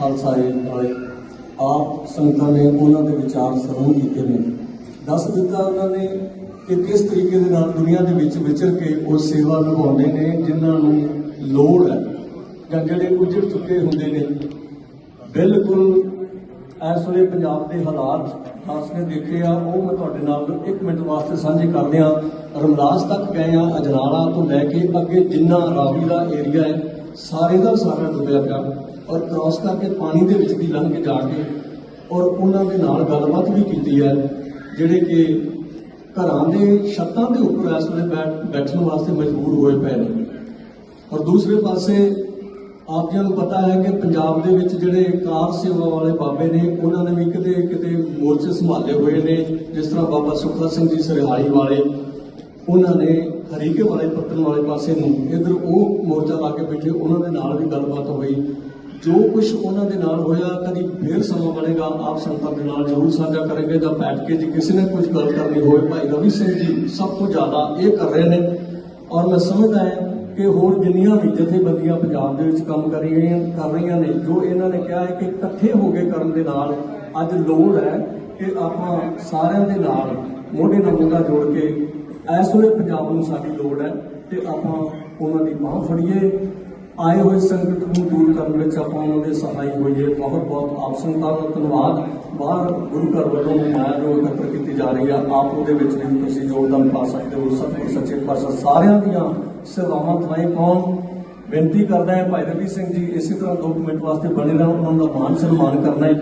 Khalsa aid ਵਾਲੇ ਆਪ ਸੰਗਤਾਂ ਨੇ ਉਹਨਾਂ ਦੇ ਵਿਚਾਰ ਸਰਵਣ ਕੀਤੇ ਨੇ। ਦੱਸ ਦਿੱਤਾ ਉਹਨਾਂ ਨੇ ਕਿ ਕਿਸ ਤਰੀਕੇ ਦੇ ਨਾਲ ਦੁਨੀਆ ਦੇ ਵਿੱਚ ਵਿਚਰ ਕੇ ਉਹ ਸੇਵਾ ਨਿਭਾਉਂਦੇ ਨੇ, ਜਿਨ੍ਹਾਂ ਨੂੰ ਲੋੜ ਹੈ ਜਾਂ ਜਿਹੜੇ ਉਜੜ ਚੁੱਕੇ ਹੁੰਦੇ ਨੇ। ਬਿਲਕੁਲ ਇਸ ਵੇਲੇ ਪੰਜਾਬ ਦੇ ਹਾਲਾਤ ਖਾਸ ਨੇ ਦੇਖੇ ਆ। ਉਹ ਮੈਂ ਤੁਹਾਡੇ ਨਾਲ 1 ਮਿੰਟ ਵਾਸਤੇ ਸਾਂਝੇ ਕਰਦੇ ਆ ਰਮਦਾਸ ਤੱਕ ਗਏ ਆ, ਅਜਨਾਲਾ ਤੋਂ ਲੈ ਕੇ ਅੱਗੇ ਜਿੰਨਾ ਰਾਵੀ ਦਾ ਏਰੀਆ ਹੈ, ਸਾਰੇ ਦਾ ਸਾਰਾ ਡੁੱਬਿਆ ਪਿਆ ਔਰ ਕ੍ਰਾਸ ਕਰਕੇ ਪਾਣੀ ਦੇ ਵਿੱਚ ਦੀ ਲੰਘ ਕੇ ਜਾ ਕੇ ਔਰ ਉਹਨਾਂ ਦੇ ਨਾਲ ਗੱਲਬਾਤ ਵੀ ਕੀਤੀ ਹੈ, ਜਿਹੜੇ ਕਿ ਘਰਾਂ ਦੇ ਛੱਤਾਂ ਦੇ ਉੱਪਰ ਇਸ ਵੇਲੇ ਬੈਠ- ਬੈਠਣ ਵਾਸਤੇ ਮਜਬੂਰ ਹੋਏ ਪਏ ਨੇ। ਔਰ ਦੂਸਰੇ ਪਾਸੇ ਆਪ ਜੀ ਨੂੰ ਪਤਾ ਹੈ ਕਿ ਪੰਜਾਬ ਦੇ ਵਿੱਚ ਜਿਹੜੇ ਕਾਰ ਸੇਵਾ ਵਾਲੇ ਬਾਬੇ ਨੇ, ਉਹਨਾਂ ਨੇ ਵੀ ਕਿਤੇ ਕਿਤੇ ਮੋਰਚੇ ਸੰਭਾਲੇ ਹੋਏ ਨੇ, ਜਿਸ ਤਰ੍ਹਾਂ ਬਾਬਾ ਸੁਖਾ ਸਿੰਘ ਜੀ ਸਰਹਾਈ ਵਾਲੇ। ਉਹਨਾਂ ਨੇ ਹਰੀਕੇ ਵਾਲੇ ਪੱਤਨ ਵਾਲੇ ਪਾਸੇ ਨੂੰ ਇਧਰ ਉਹ ਮੋਰਚਾ ਲਾ ਕੇ ਬੈਠੇ, ਉਹਨਾਂ ਦੇ ਨਾਲ ਵੀ ਗੱਲਬਾਤ ਹੋਈ। ਜੋ ਕੁਝ ਉਹਨਾਂ ਦੇ ਨਾਲ ਹੋਇਆ, ਕਦੀ ਫੇਰ ਸਮਾਂ ਬਣੇਗਾ, ਆਪ ਸੰਗਤਾਂ ਦੇ ਨਾਲ ਜ਼ਰੂਰ ਸਾਂਝਾ ਕਰਾਂਗੇ ਜਾਂ ਬੈਠ ਕੇ ਜੇ ਕਿਸੇ ਨੇ ਕੁਝ ਗੱਲ ਕਰਨੀ ਹੋਵੇ, ਭਾਈ ਰਵੀ ਸਿੰਘ ਜੀ ਸਭ ਤੋਂ ਜ਼ਿਆਦਾ ਇਹ ਕਰ ਰਹੇ ਨੇ। ਔਰ ਮੈਂ ਸਮਝਦਾ ਹਾਂ ਕਿ ਹੋਰ ਜਿੰਨੀਆਂ ਵੀ ਜਥੇਬੰਦੀਆਂ ਪੰਜਾਬ ਦੇ ਵਿੱਚ ਕੰਮ ਕਰ ਰਹੀਆਂ ਕਰ ਰਹੀਆਂ ਨੇ, ਜੋ ਇਹਨਾਂ ਨੇ ਕਿਹਾ ਹੈ ਕਿ ਇਕੱਠੇ ਹੋ ਕੇ ਕਰਨ ਦੇ ਨਾਲ ਅੱਜ ਲੋੜ ਹੈ ਕਿ ਆਪਾਂ ਸਾਰਿਆਂ ਦੇ ਨਾਲ ਮੋਢੇ ਨਾਲ ਮੋਢਾ ਜੋੜ ਕੇ ਇਸ ਵੇਲੇ ਪੰਜਾਬ ਨੂੰ ਸਾਡੀ ਲੋੜ ਹੈ ਤੇ ਆਪਾਂ ਉਹਨਾਂ ਦੀ ਬਾਹ ਫੜੀਏ ਆਏ ਹੋਏ ਸੰਕਟ ਨੂੰ ਦੂਰ ਕਰਨ ਵਿੱਚ ਆਪਾਂ ਉਹਨਾਂ ਦੇ ਸਹਾਈ ਹੋਈਏ। ਬਹੁਤ ਬਹੁਤ ਆਪ ਸੰਗਤਾਂ ਦਾ ਧੰਨਵਾਦ। ਬਾਹਰ ਗੁਰੂ ਘਰ ਵੱਲੋਂ ਮਾਇਆ ਜੋ ਇਕੱਤਰ ਕੀਤੀ ਜਾ ਰਹੀ ਆ, ਆਪ ਉਹਦੇ ਵਿੱਚ ਵੀ ਤੁਸੀਂ ਯੋਗਦਾਨ ਪਾ ਸਕਦੇ ਹੋ। ਸਤਿਗੁਰ ਸੱਚੇ ਪਾਤਸ਼ਾਹ ਸਾਰਿਆਂ ਦੀਆਂ ਸੇਵਾਵਾਂ ਥਾਈ ਪਾਉਣ। ਬੇਨਤੀ ਕਰਦਾ ਹੈ ਭਾਈ ਰਵੀ ਸਿੰਘ ਜੀ, ਇਸੇ ਤਰ੍ਹਾਂ ਦੋ ਮਿੰਟ ਵਾਸਤੇ ਬਣੇ ਰਹਿਣ ਉਹਨਾਂ ਦਾ ਮਾਨ ਸਨਮਾਨ ਕਰਨਾ ਹੈ।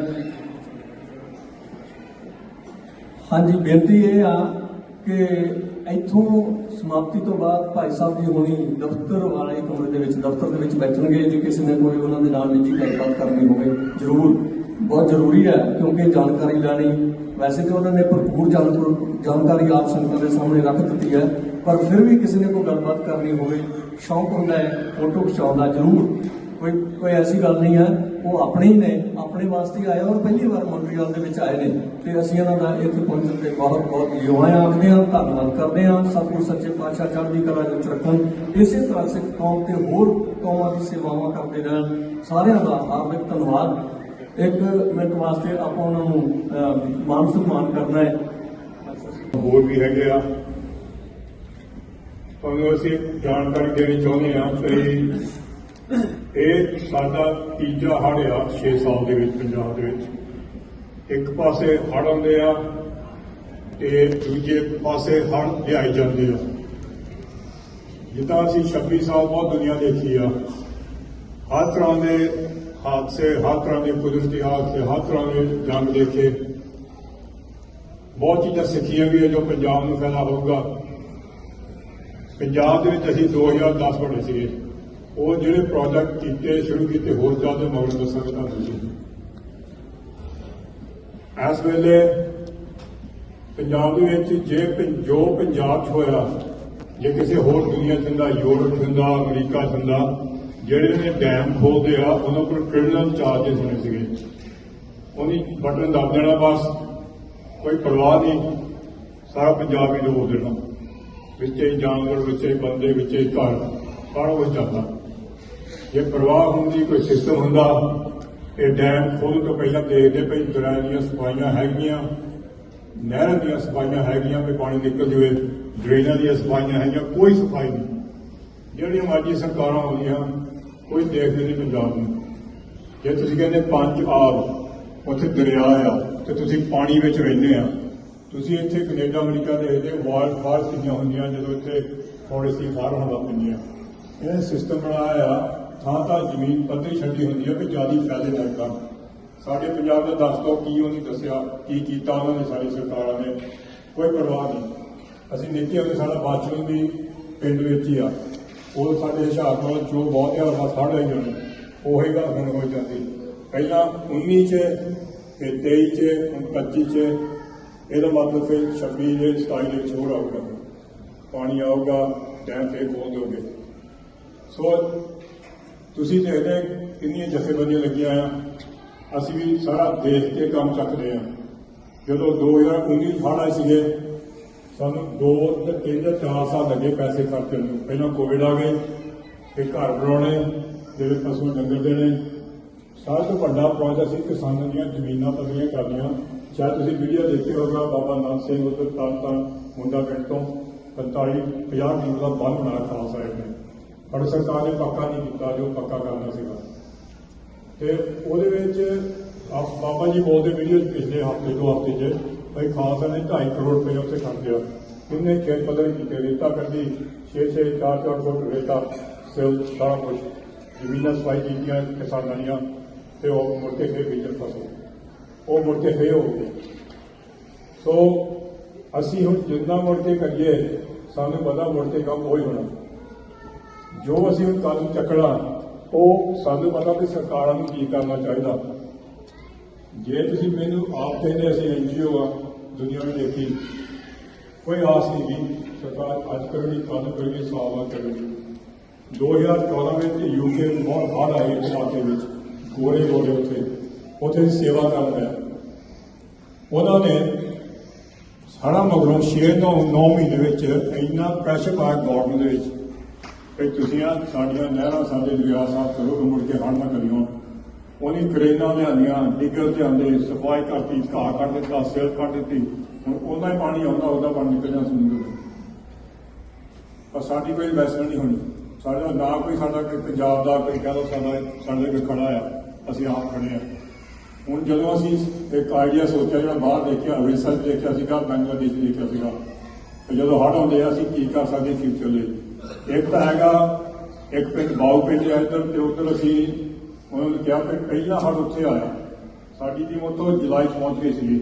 ਹਾਂਜੀ, ਬੇਨਤੀ ਇਹ ਆ ਕਿ ਇੱਥੋਂ ਸਮਾਪਤੀ ਤੋਂ ਬਾਅਦ ਭਾਈ ਸਾਹਿਬ ਜੀ ਹੋਣੀ ਦਫ਼ਤਰ ਵਾਲੇ ਕਮਰੇ ਦੇ ਵਿੱਚ, ਦਫ਼ਤਰ ਦੇ ਵਿੱਚ ਬੈਠਣਗੇ। ਜੇ ਕਿਸੇ ਨੇ ਕੋਈ ਉਹਨਾਂ ਦੇ ਨਾਲ ਨਿੱਜੀ ਗੱਲਬਾਤ ਕਰਨੀ ਹੋਵੇ, ਜ਼ਰੂਰ। ਬਹੁਤ ਜ਼ਰੂਰੀ ਹੈ, ਕਿਉਂਕਿ ਜਾਣਕਾਰੀ ਲੈਣੀ ਵੈਸੇ ਤਾਂ ਉਹਨਾਂ ਨੇ ਭਰਪੂਰ ਜਾਣ- ਜਾਣਕਾਰੀ ਆਪ ਸੰਗਤਾਂ ਦੇ ਸਾਹਮਣੇ ਰੱਖ ਦਿੱਤੀ ਹੈ, ਪਰ ਫਿਰ ਵੀ ਕਿਸੇ ਨੇ ਕੋਈ ਗੱਲਬਾਤ ਕਰਨੀ ਹੋਵੇ, ਸ਼ੌਂਕ ਹੁੰਦਾ ਹੈ, ਫੋਟੋ ਖਿਚਾਉਣ ਦਾ ਜ਼ਰੂਰ। ਕੋਈ ਕੋਈ ਐਸੀ ਗੱਲ ਨਹੀਂ ਹੈ ਉਹ ਆਪਣੇ ਹੀ ਨੇ, ਆਪਣੇ ਵਾਸਤੇ ਆਏ ਔਰ ਪਹਿਲੀ ਵਾਰ ਮੌਂਟਰੀਅਲ ਦੇ ਵਿੱਚ ਆਏ ਨੇ। ਤੇ ਅਸੀਂ ਇਹਨਾਂ ਦਾ ਇੱਥੇ ਪਹੁੰਚਣ ਤੇ ਬਹੁਤ ਬਹੁਤ ਯੋਹਾਂ ਆਖਦੇ ਹਾਂ, ਧੰਨਵਾਦ ਕਰਦੇ ਹਾਂ। ਸਤਿਗੁਰ ਸੱਚੇ ਪਾਤਸ਼ਾਹ ਚੜ੍ਹਦੀ ਕਲਾ ਵਿੱਚ ਰੱਖਣ। ਇਸੇ ਤਰ੍ਹਾਂ ਸਿੱਖ ਕੌਮ ਤੇ ਹੋਰ ਕੌਮਾਂ ਦੀ ਸੇਵਾਵਾਂ ਕਰਦੇ ਰਹਿਣ। ਸਾਰਿਆਂ ਦਾ ਹਾਰਦਿਕ ਧੰਨਵਾਦ। ਇੱਕ ਮਿੰਟ ਵਾਸਤੇ ਆਪਾਂ ਉਹਨਾਂ ਨੂੰ ਮਾਨ ਸਨਮਾਨ ਕਰਨਾ ਹੈ। ਹੋਰ ਵੀ ਹੈਗੇ ਆ। ਤੁਹਾਨੂੰ ਅਸੀਂ ਜਾਣਕਾਰੀ ਦੇਣੀ ਚਾਹੁੰਦੇ ਹਾਂ ਕਿ ਇਹ ਸਾਡਾ ਤੀਜਾ ਹੜ੍ਹ ਆ 6 ਸਾਲ ਦੇ ਵਿੱਚ ਪੰਜਾਬ ਦੇ ਵਿੱਚ। ਇੱਕ ਪਾਸੇ ਹੜ੍ਹ ਆਉਂਦੇ ਆ ਤੇ ਦੂਜੇ ਪਾਸੇ ਹੜ੍ਹ ਲਿਆਏ ਜਾਂਦੇ ਆ। ਜਿੱਦਾਂ ਅਸੀਂ 26 ਸਾਲ ਬਹੁਤ ਦੁਨੀਆ ਦੇਖੀ ਆ, ਹਰ ਤਰ੍ਹਾਂ ਦੇ ਹਾਦਸੇ, ਹਰ ਤਰ੍ਹਾਂ ਦੇ ਕੁਦਰਤੀ ਹਾਦਸੇ, ਹਰ ਤਰ੍ਹਾਂ ਦੇ ਜੰਗ ਦੇਖੇ। ਬਹੁਤ ਚੀਜ਼ਾਂ ਸਿੱਖੀਆਂ ਵੀ ਹੈ ਜੋ ਪੰਜਾਬ ਨੂੰ ਫਾਇਦਾ ਹੋਊਗਾ। ਪੰਜਾਬ ਦੇ ਵਿੱਚ ਅਸੀਂ 2010 ਬਣੇ ਸੀਗੇ। ਉਹ ਜਿਹੜੇ ਪ੍ਰੋਜੈਕਟ ਕੀਤੇ, ਸ਼ੁਰੂ ਕੀਤੇ, ਹੋਰ ਜ਼ਿਆਦਾ ਮਗਰ ਦੱਸਾਂਗੇ ਤੁਹਾਨੂੰ ਜੀ। ਇਸ ਵੇਲੇ ਪੰਜਾਬ ਦੇ ਵਿੱਚ ਜੇ ਜੋ ਪੰਜਾਬ 'ਚ ਹੋਇਆ, ਜੇ ਕਿਸੇ ਹੋਰ ਦੁਨੀਆ 'ਚ ਹੁੰਦਾ, ਯੂਰਪ 'ਚ ਹੁੰਦਾ, ਅਮਰੀਕਾ 'ਚ ਹੁੰਦਾ, ਜਿਹੜੇ ਨੇ ਡੈਮ ਖੋਲਦੇ ਆ, ਉਹਨਾਂ ਉੱਪਰ ਕ੍ਰਿਮੀਨਲ ਚਾਰजेस ਹੋਣੇ ਸੀਗੇ। ਉਹਨੀ ਬਟਨ ਦੱਬ ਦੇਣਾ ਬਸ, ਕੋਈ ਪਰਵਾਹ ਨਹੀਂ। ਸਾਰਾ ਪੰਜਾਬ ਹੀ ਡੋਬ ਦੇਣਾ। ਵਿੱਚੇ ਜਾਨਵਰ, ਵਿੱਚੇ ਬੰਦੇ, ਵਿੱਚੇ ਘਰ, ਸਾਰਾ ਕੁਝ ਚੱਲਦਾ। ਜੇ ਪ੍ਰਵਾਹ ਹੁੰਦੀ, ਕੋਈ ਸਿਸਟਮ ਹੁੰਦਾ ਇਹ ਡੈਮ ਖੋਲ੍ਹਣ ਤੋਂ ਪਹਿਲਾਂ ਦੇਖਦੇ ਪਈ ਦਰਿਆ ਦੀਆਂ ਸਫਾਈਆਂ ਹੈਗੀਆਂ, ਨਹਿਰਾਂ ਦੀਆਂ ਸਫਾਈਆਂ ਹੈਗੀਆਂ, ਵੀ ਪਾਣੀ ਨਿਕਲ ਜਾਵੇ, ਡਰੇਨਾਂ ਦੀਆਂ ਸਫਾਈਆਂ ਹੈਗੀਆਂ, ਕੋਈ ਸਫ਼ਾਈ ਨਹੀਂ। ਜਿਹੜੀਆਂ ਮਰਜ਼ੀ ਸਰਕਾਰਾਂ ਆਉਂਦੀਆਂ, ਕੋਈ ਦੇਖਦੇ ਨਹੀਂ ਪੰਜਾਬ ਨੂੰ। ਜੇ ਤੁਸੀਂ ਕਹਿੰਦੇ ਪੰਜ ਆਬ, ਉੱਥੇ ਦਰਿਆ ਆ, ਤੇ ਤੁਸੀਂ ਪਾਣੀ ਵਿੱਚ ਰਹਿੰਦੇ ਆ, ਤੁਸੀਂ ਇੱਥੇ ਕੈਨੇਡਾ, ਅਮਰੀਕਾ ਦੇਖਦੇ ਵਾਲ ਫਾਰ ਕਿੰਨੀਆਂ ਹੁੰਦੀਆਂ, ਜਦੋਂ ਇੱਥੇ ਥੋੜੀ ਸੀ ਫਾਰ ਹੁੰਦਾ ਪੈਂਦੀਆਂ ਇਹ ਸਿਸਟਮ ਬਣਾਇਆ ਥਾਂ ਥਾਂ ਜ਼ਮੀਨ ਪੱਧਰੀ ਛੱਡੀ ਹੁੰਦੀ ਹੈ ਕਿ ਜ਼ਿਆਦਾ ਫਾਇਦੇ ਨਾ ਕਰਨ ਸਾਡੇ ਪੰਜਾਬ ਦਾ ਦੱਸ ਦੋ ਕੀ ਉਹਨੇ ਦੱਸਿਆ, ਕੀ ਕੀਤਾ, ਉਹਨਾਂ ਨੇ ਸਾਰੀ ਸਰਕਾਰਾਂ ਨੇ। ਕੋਈ ਪਰਵਾਹ ਨਹੀਂ। ਅਸੀਂ ਨੀਤੀ ਹੁੰਦੇ ਸਾਡਾ ਬਾਥਰੂਮ ਵੀ ਪਿੰਡ ਵਿੱਚ ਹੀ ਆ। ਉਹ ਸਾਡੇ ਹੁਸ਼ਿਆਰਪੁਰ ਜੋ ਬਹੁਤ ਹੈ ਬਸ ਹੜ ਆਈ ਜਾਂਦੇ ਉਹੀ ਗੱਲ ਹੁਣ ਹੋ ਜਾਂਦੀ। ਪਹਿਲਾਂ 19 ਚ ਫਿਰ 23 ਚ, ਹੁਣ 25 ਚ, ਇਹਦਾ ਮਤਲਬ ਫਿਰ 26 ਦੇ 27 ਦੇ ਵਿੱਚ ਆਊਗਾ। ਪਾਣੀ ਆਊਗਾ ਟਾਈਮ ਫੇਰ ਖੋਲ ਦੋਗੇ ਸੋ ਤੁਸੀਂ ਦੇਖਦੇ ਕਿੰਨੀਆਂ ਜਥੇਬੰਦੀਆਂ ਲੱਗੀਆਂ ਆ। ਅਸੀਂ ਵੀ ਸਾਰਾ ਦੇਖ ਕੇ ਕੰਮ ਚੱਕਦੇ ਆ। ਜਦੋਂ 2019 ਫੜ ਆਏ ਸੀਗੇ, ਸਾਨੂੰ 2 ਤੇ 3 ਤੇ 4 ਸਾਲ ਲੱਗੇ ਪੈਸੇ ਖਰਚਣ ਨੂੰ। ਪਹਿਲਾਂ ਕੋਵਿਡ ਆ ਗਏ, ਫਿਰ ਘਰ ਬਣਾਉਣੇ, ਜਿਹੜੇ ਪਸ਼ੂ ਡੰਗਰ ਦੇਣੇ। ਸਾਰਾ ਤੋਂ ਵੱਡਾ ਪ੍ਰੋਜੈਕਟ ਸੀ ਕਿਸਾਨਾਂ ਦੀਆਂ ਜ਼ਮੀਨਾਂ ਪੱਧਰੀਆਂ ਕਰਨੀਆਂ। ਸ਼ਾਇਦ ਤੁਸੀਂ ਵੀਡੀਓ ਦੇਖੀ ਹੋਗਾ ਬਾਬਾ ਨਾਨਕ ਸਿੰਘ ਉਧਰ ਤਰਨ ਤਾਰਨ ਮੁੰਡਾ ਪਿੰਡ ਤੋਂ 45 50 ਕਿਲੋ ਦਾ ਬੰਨ ਬਣਾਇਆ ਖਾਲਸਾ ਸਾਈਡ ਨੇ। ਪਰ ਸਰਕਾਰ ਨੇ ਪੱਕਾ ਨਹੀਂ ਕੀਤਾ, ਜੋ ਪੱਕਾ ਕਰਨਾ ਸੀਗਾ। ਤੇ ਉਹਦੇ ਵਿੱਚ ਆਪ ਬਾਬਾ ਜੀ ਬੋਲਦੇ ਵੀਡੀਓ 'ਚ ਪਿਛਲੇ ਹਫ਼ਤੇ, ਦੋ ਹਫ਼ਤੇ 'ਚ ਭਾਈ ਖਾਲਸਾ ਨੇ 2.5 ਕਰੋੜ ਰੁਪਏ ਉੱਥੇ ਖਰਚ ਗਿਆ ਉਹਨੇ ਖੇਤ ਪੱਧਰ ਕੀਤੇ, ਰੇਤਾ ਕੱਢੀ 6 6 4 4 ਫੁੱਟ ਰੇਤਾ ਸਿਲ ਸਾਰਾ ਕੁਝ ਜ਼ਮੀਨਾਂ ਸਫ਼ਾਈ ਕੀਤੀਆਂ, ਕਿਸਾਨਾਂ ਦੀਆਂ, ਤੇ ਉਹ ਮੁੜ ਕੇ ਫੇਰ ਬੀਜਣ ਫਸਲ ਉਹ ਮੁੜ ਕੇ ਫੇਰ ਹੋ ਗਏ। ਸੋ, ਅਸੀਂ ਹੁਣ ਜਿੰਨਾ ਮੁੜ ਕੇ ਕਰੀਏ, ਸਾਨੂੰ ਪਤਾ ਮੁੜ ਕੇ ਕੰਮ ਉਹੀ ਹੋਣਾ। ਜੋ ਅਸੀਂ ਹੁਣ ਕਦਮ ਚੱਕਣਾ, ਉਹ ਸਾਨੂੰ ਪਤਾ ਵੀ ਸਰਕਾਰਾਂ ਨੂੰ ਕੀ ਕਰਨਾ ਚਾਹੀਦਾ। ਜੇ ਤੁਸੀਂ ਮੈਨੂੰ ਆਪ ਕਹਿੰਦੇ ਅਸੀਂ ਐਨਜੀਓ ਆ, ਦੁਨੀਆ ਨੂੰ ਦੇਖੀ, ਕੋਈ ਆਸ ਨਹੀਂ ਵੀ ਸਰਕਾਰ ਅੱਜ ਕਰੇਗੀ ਕੱਲ ਕਰੇਗੀ ਸਾਲ ਬਾਅਦ ਕਰੇਗੀ। 2014 ਵਿੱਚ ਯੂਕੇ ਨੂੰ ਬਹੁਤ ਹੜ੍ਹ ਆਏ ਪੰਜਾਬ ਦੇ ਵਿੱਚ, ਗੋਰੇ ਗੋਰੇ ਉੱਥੇ ਉੱਥੇ ਦੀ ਸੇਵਾ ਕਰ ਰਿਹਾ ਉਹਨਾਂ ਨੇ ਸਾਰਾ ਮਗਰੋਂ 6 ਤੋਂ 9 ਮਹੀਨੇ ਵਿੱਚ ਇੰਨਾ ਪ੍ਰੈਸ਼ਰ ਪਾਇਆ ਗਵਰਨਮੈਂਟ ਦੇ ਵਿੱਚ। ਕਿ ਤੁਸੀਂ ਆ ਸਾਡੀਆਂ ਨਹਿਰਾਂ, ਸਾਡੇ ਦਰਿਆ ਸਾਫ਼ ਕਰੋ ਮੁੜ ਕੇ ਹੜ੍ਹ ਨਾ ਕਰਿਓ। ਉਹਨੀ ਕਰੇਨਾਂ ਲਿਆਂਦੀਆਂ, ਡਿੱਗਰ ਤੇ ਆਂਦੇ ਸਫ਼ਾਈ ਕਰਤੀ, ਘਾਹ ਕੱਢ ਦਿੱਤਾ, ਸਿਰ ਕੱਢ ਦਿੱਤੀ। ਹੁਣ ਉਹਦਾ ਹੀ ਪਾਣੀ ਆਉਂਦਾ, ਉਹਦਾ ਪਾਣੀ ਨਿਕਲ ਜਾਂਦਾ ਸਮੁੰਦਰ ਵਿੱਚ ਪਰ ਸਾਡੀ ਕੋਈ ਇਨਵੈਸਟਮੈਂਟ ਨਹੀਂ ਹੋਣੀ। ਸਾਡਾ ਨਾ ਕੋਈ ਸਾਡਾ ਕੋਈ ਪੰਜਾਬ ਦਾ ਕੋਈ ਕਹਿ ਲਓ ਸਾਡਾ ਸਾਡੇ ਕੋਈ ਖੜਾ ਆ। ਅਸੀਂ ਆਪ ਖੜੇ ਆ। ਹੁਣ ਜਦੋਂ ਅਸੀਂ ਇੱਕ ਆਈਡੀਆ ਸੋਚਿਆ, ਜਿਹੜਾ ਬਾਹਰ ਦੇਖਿਆ ਅੰਮ੍ਰਿਤਸਰ 'ਚ ਦੇਖਿਆ ਸੀਗਾ ਬੰਗਲਾਦੇਸ਼ 'ਚ ਦੇਖਿਆ ਸੀਗਾ, ਤੇ ਜਦੋਂ ਹੜ੍ਹ ਆਉਂਦੇ ਆ, ਅਸੀਂ ਕੀ ਕਰ ਸਕਦੇ ਫਿਊਚਰ ਲਈ? ਇੱਕ ਤਾਂ ਹੈਗਾ, ਇੱਕ ਪਿੰਡ ਬਾਉ ਪਿੰਡ ਹੈ ਇੱਧਰ ਤੇ ਉੱਧਰ ਅਸੀਂ ਉਹਨਾਂ ਨੂੰ ਕਿਹਾ ਕਿ ਪਹਿਲਾਂ ਹੜ੍ਹ ਉੱਥੇ ਆਇਆ। ਸਾਡੀ ਟੀਮ ਉੱਥੋਂ ਜੁਲਾਈ 'ਚ ਪਹੁੰਚ ਗਈ ਸੀ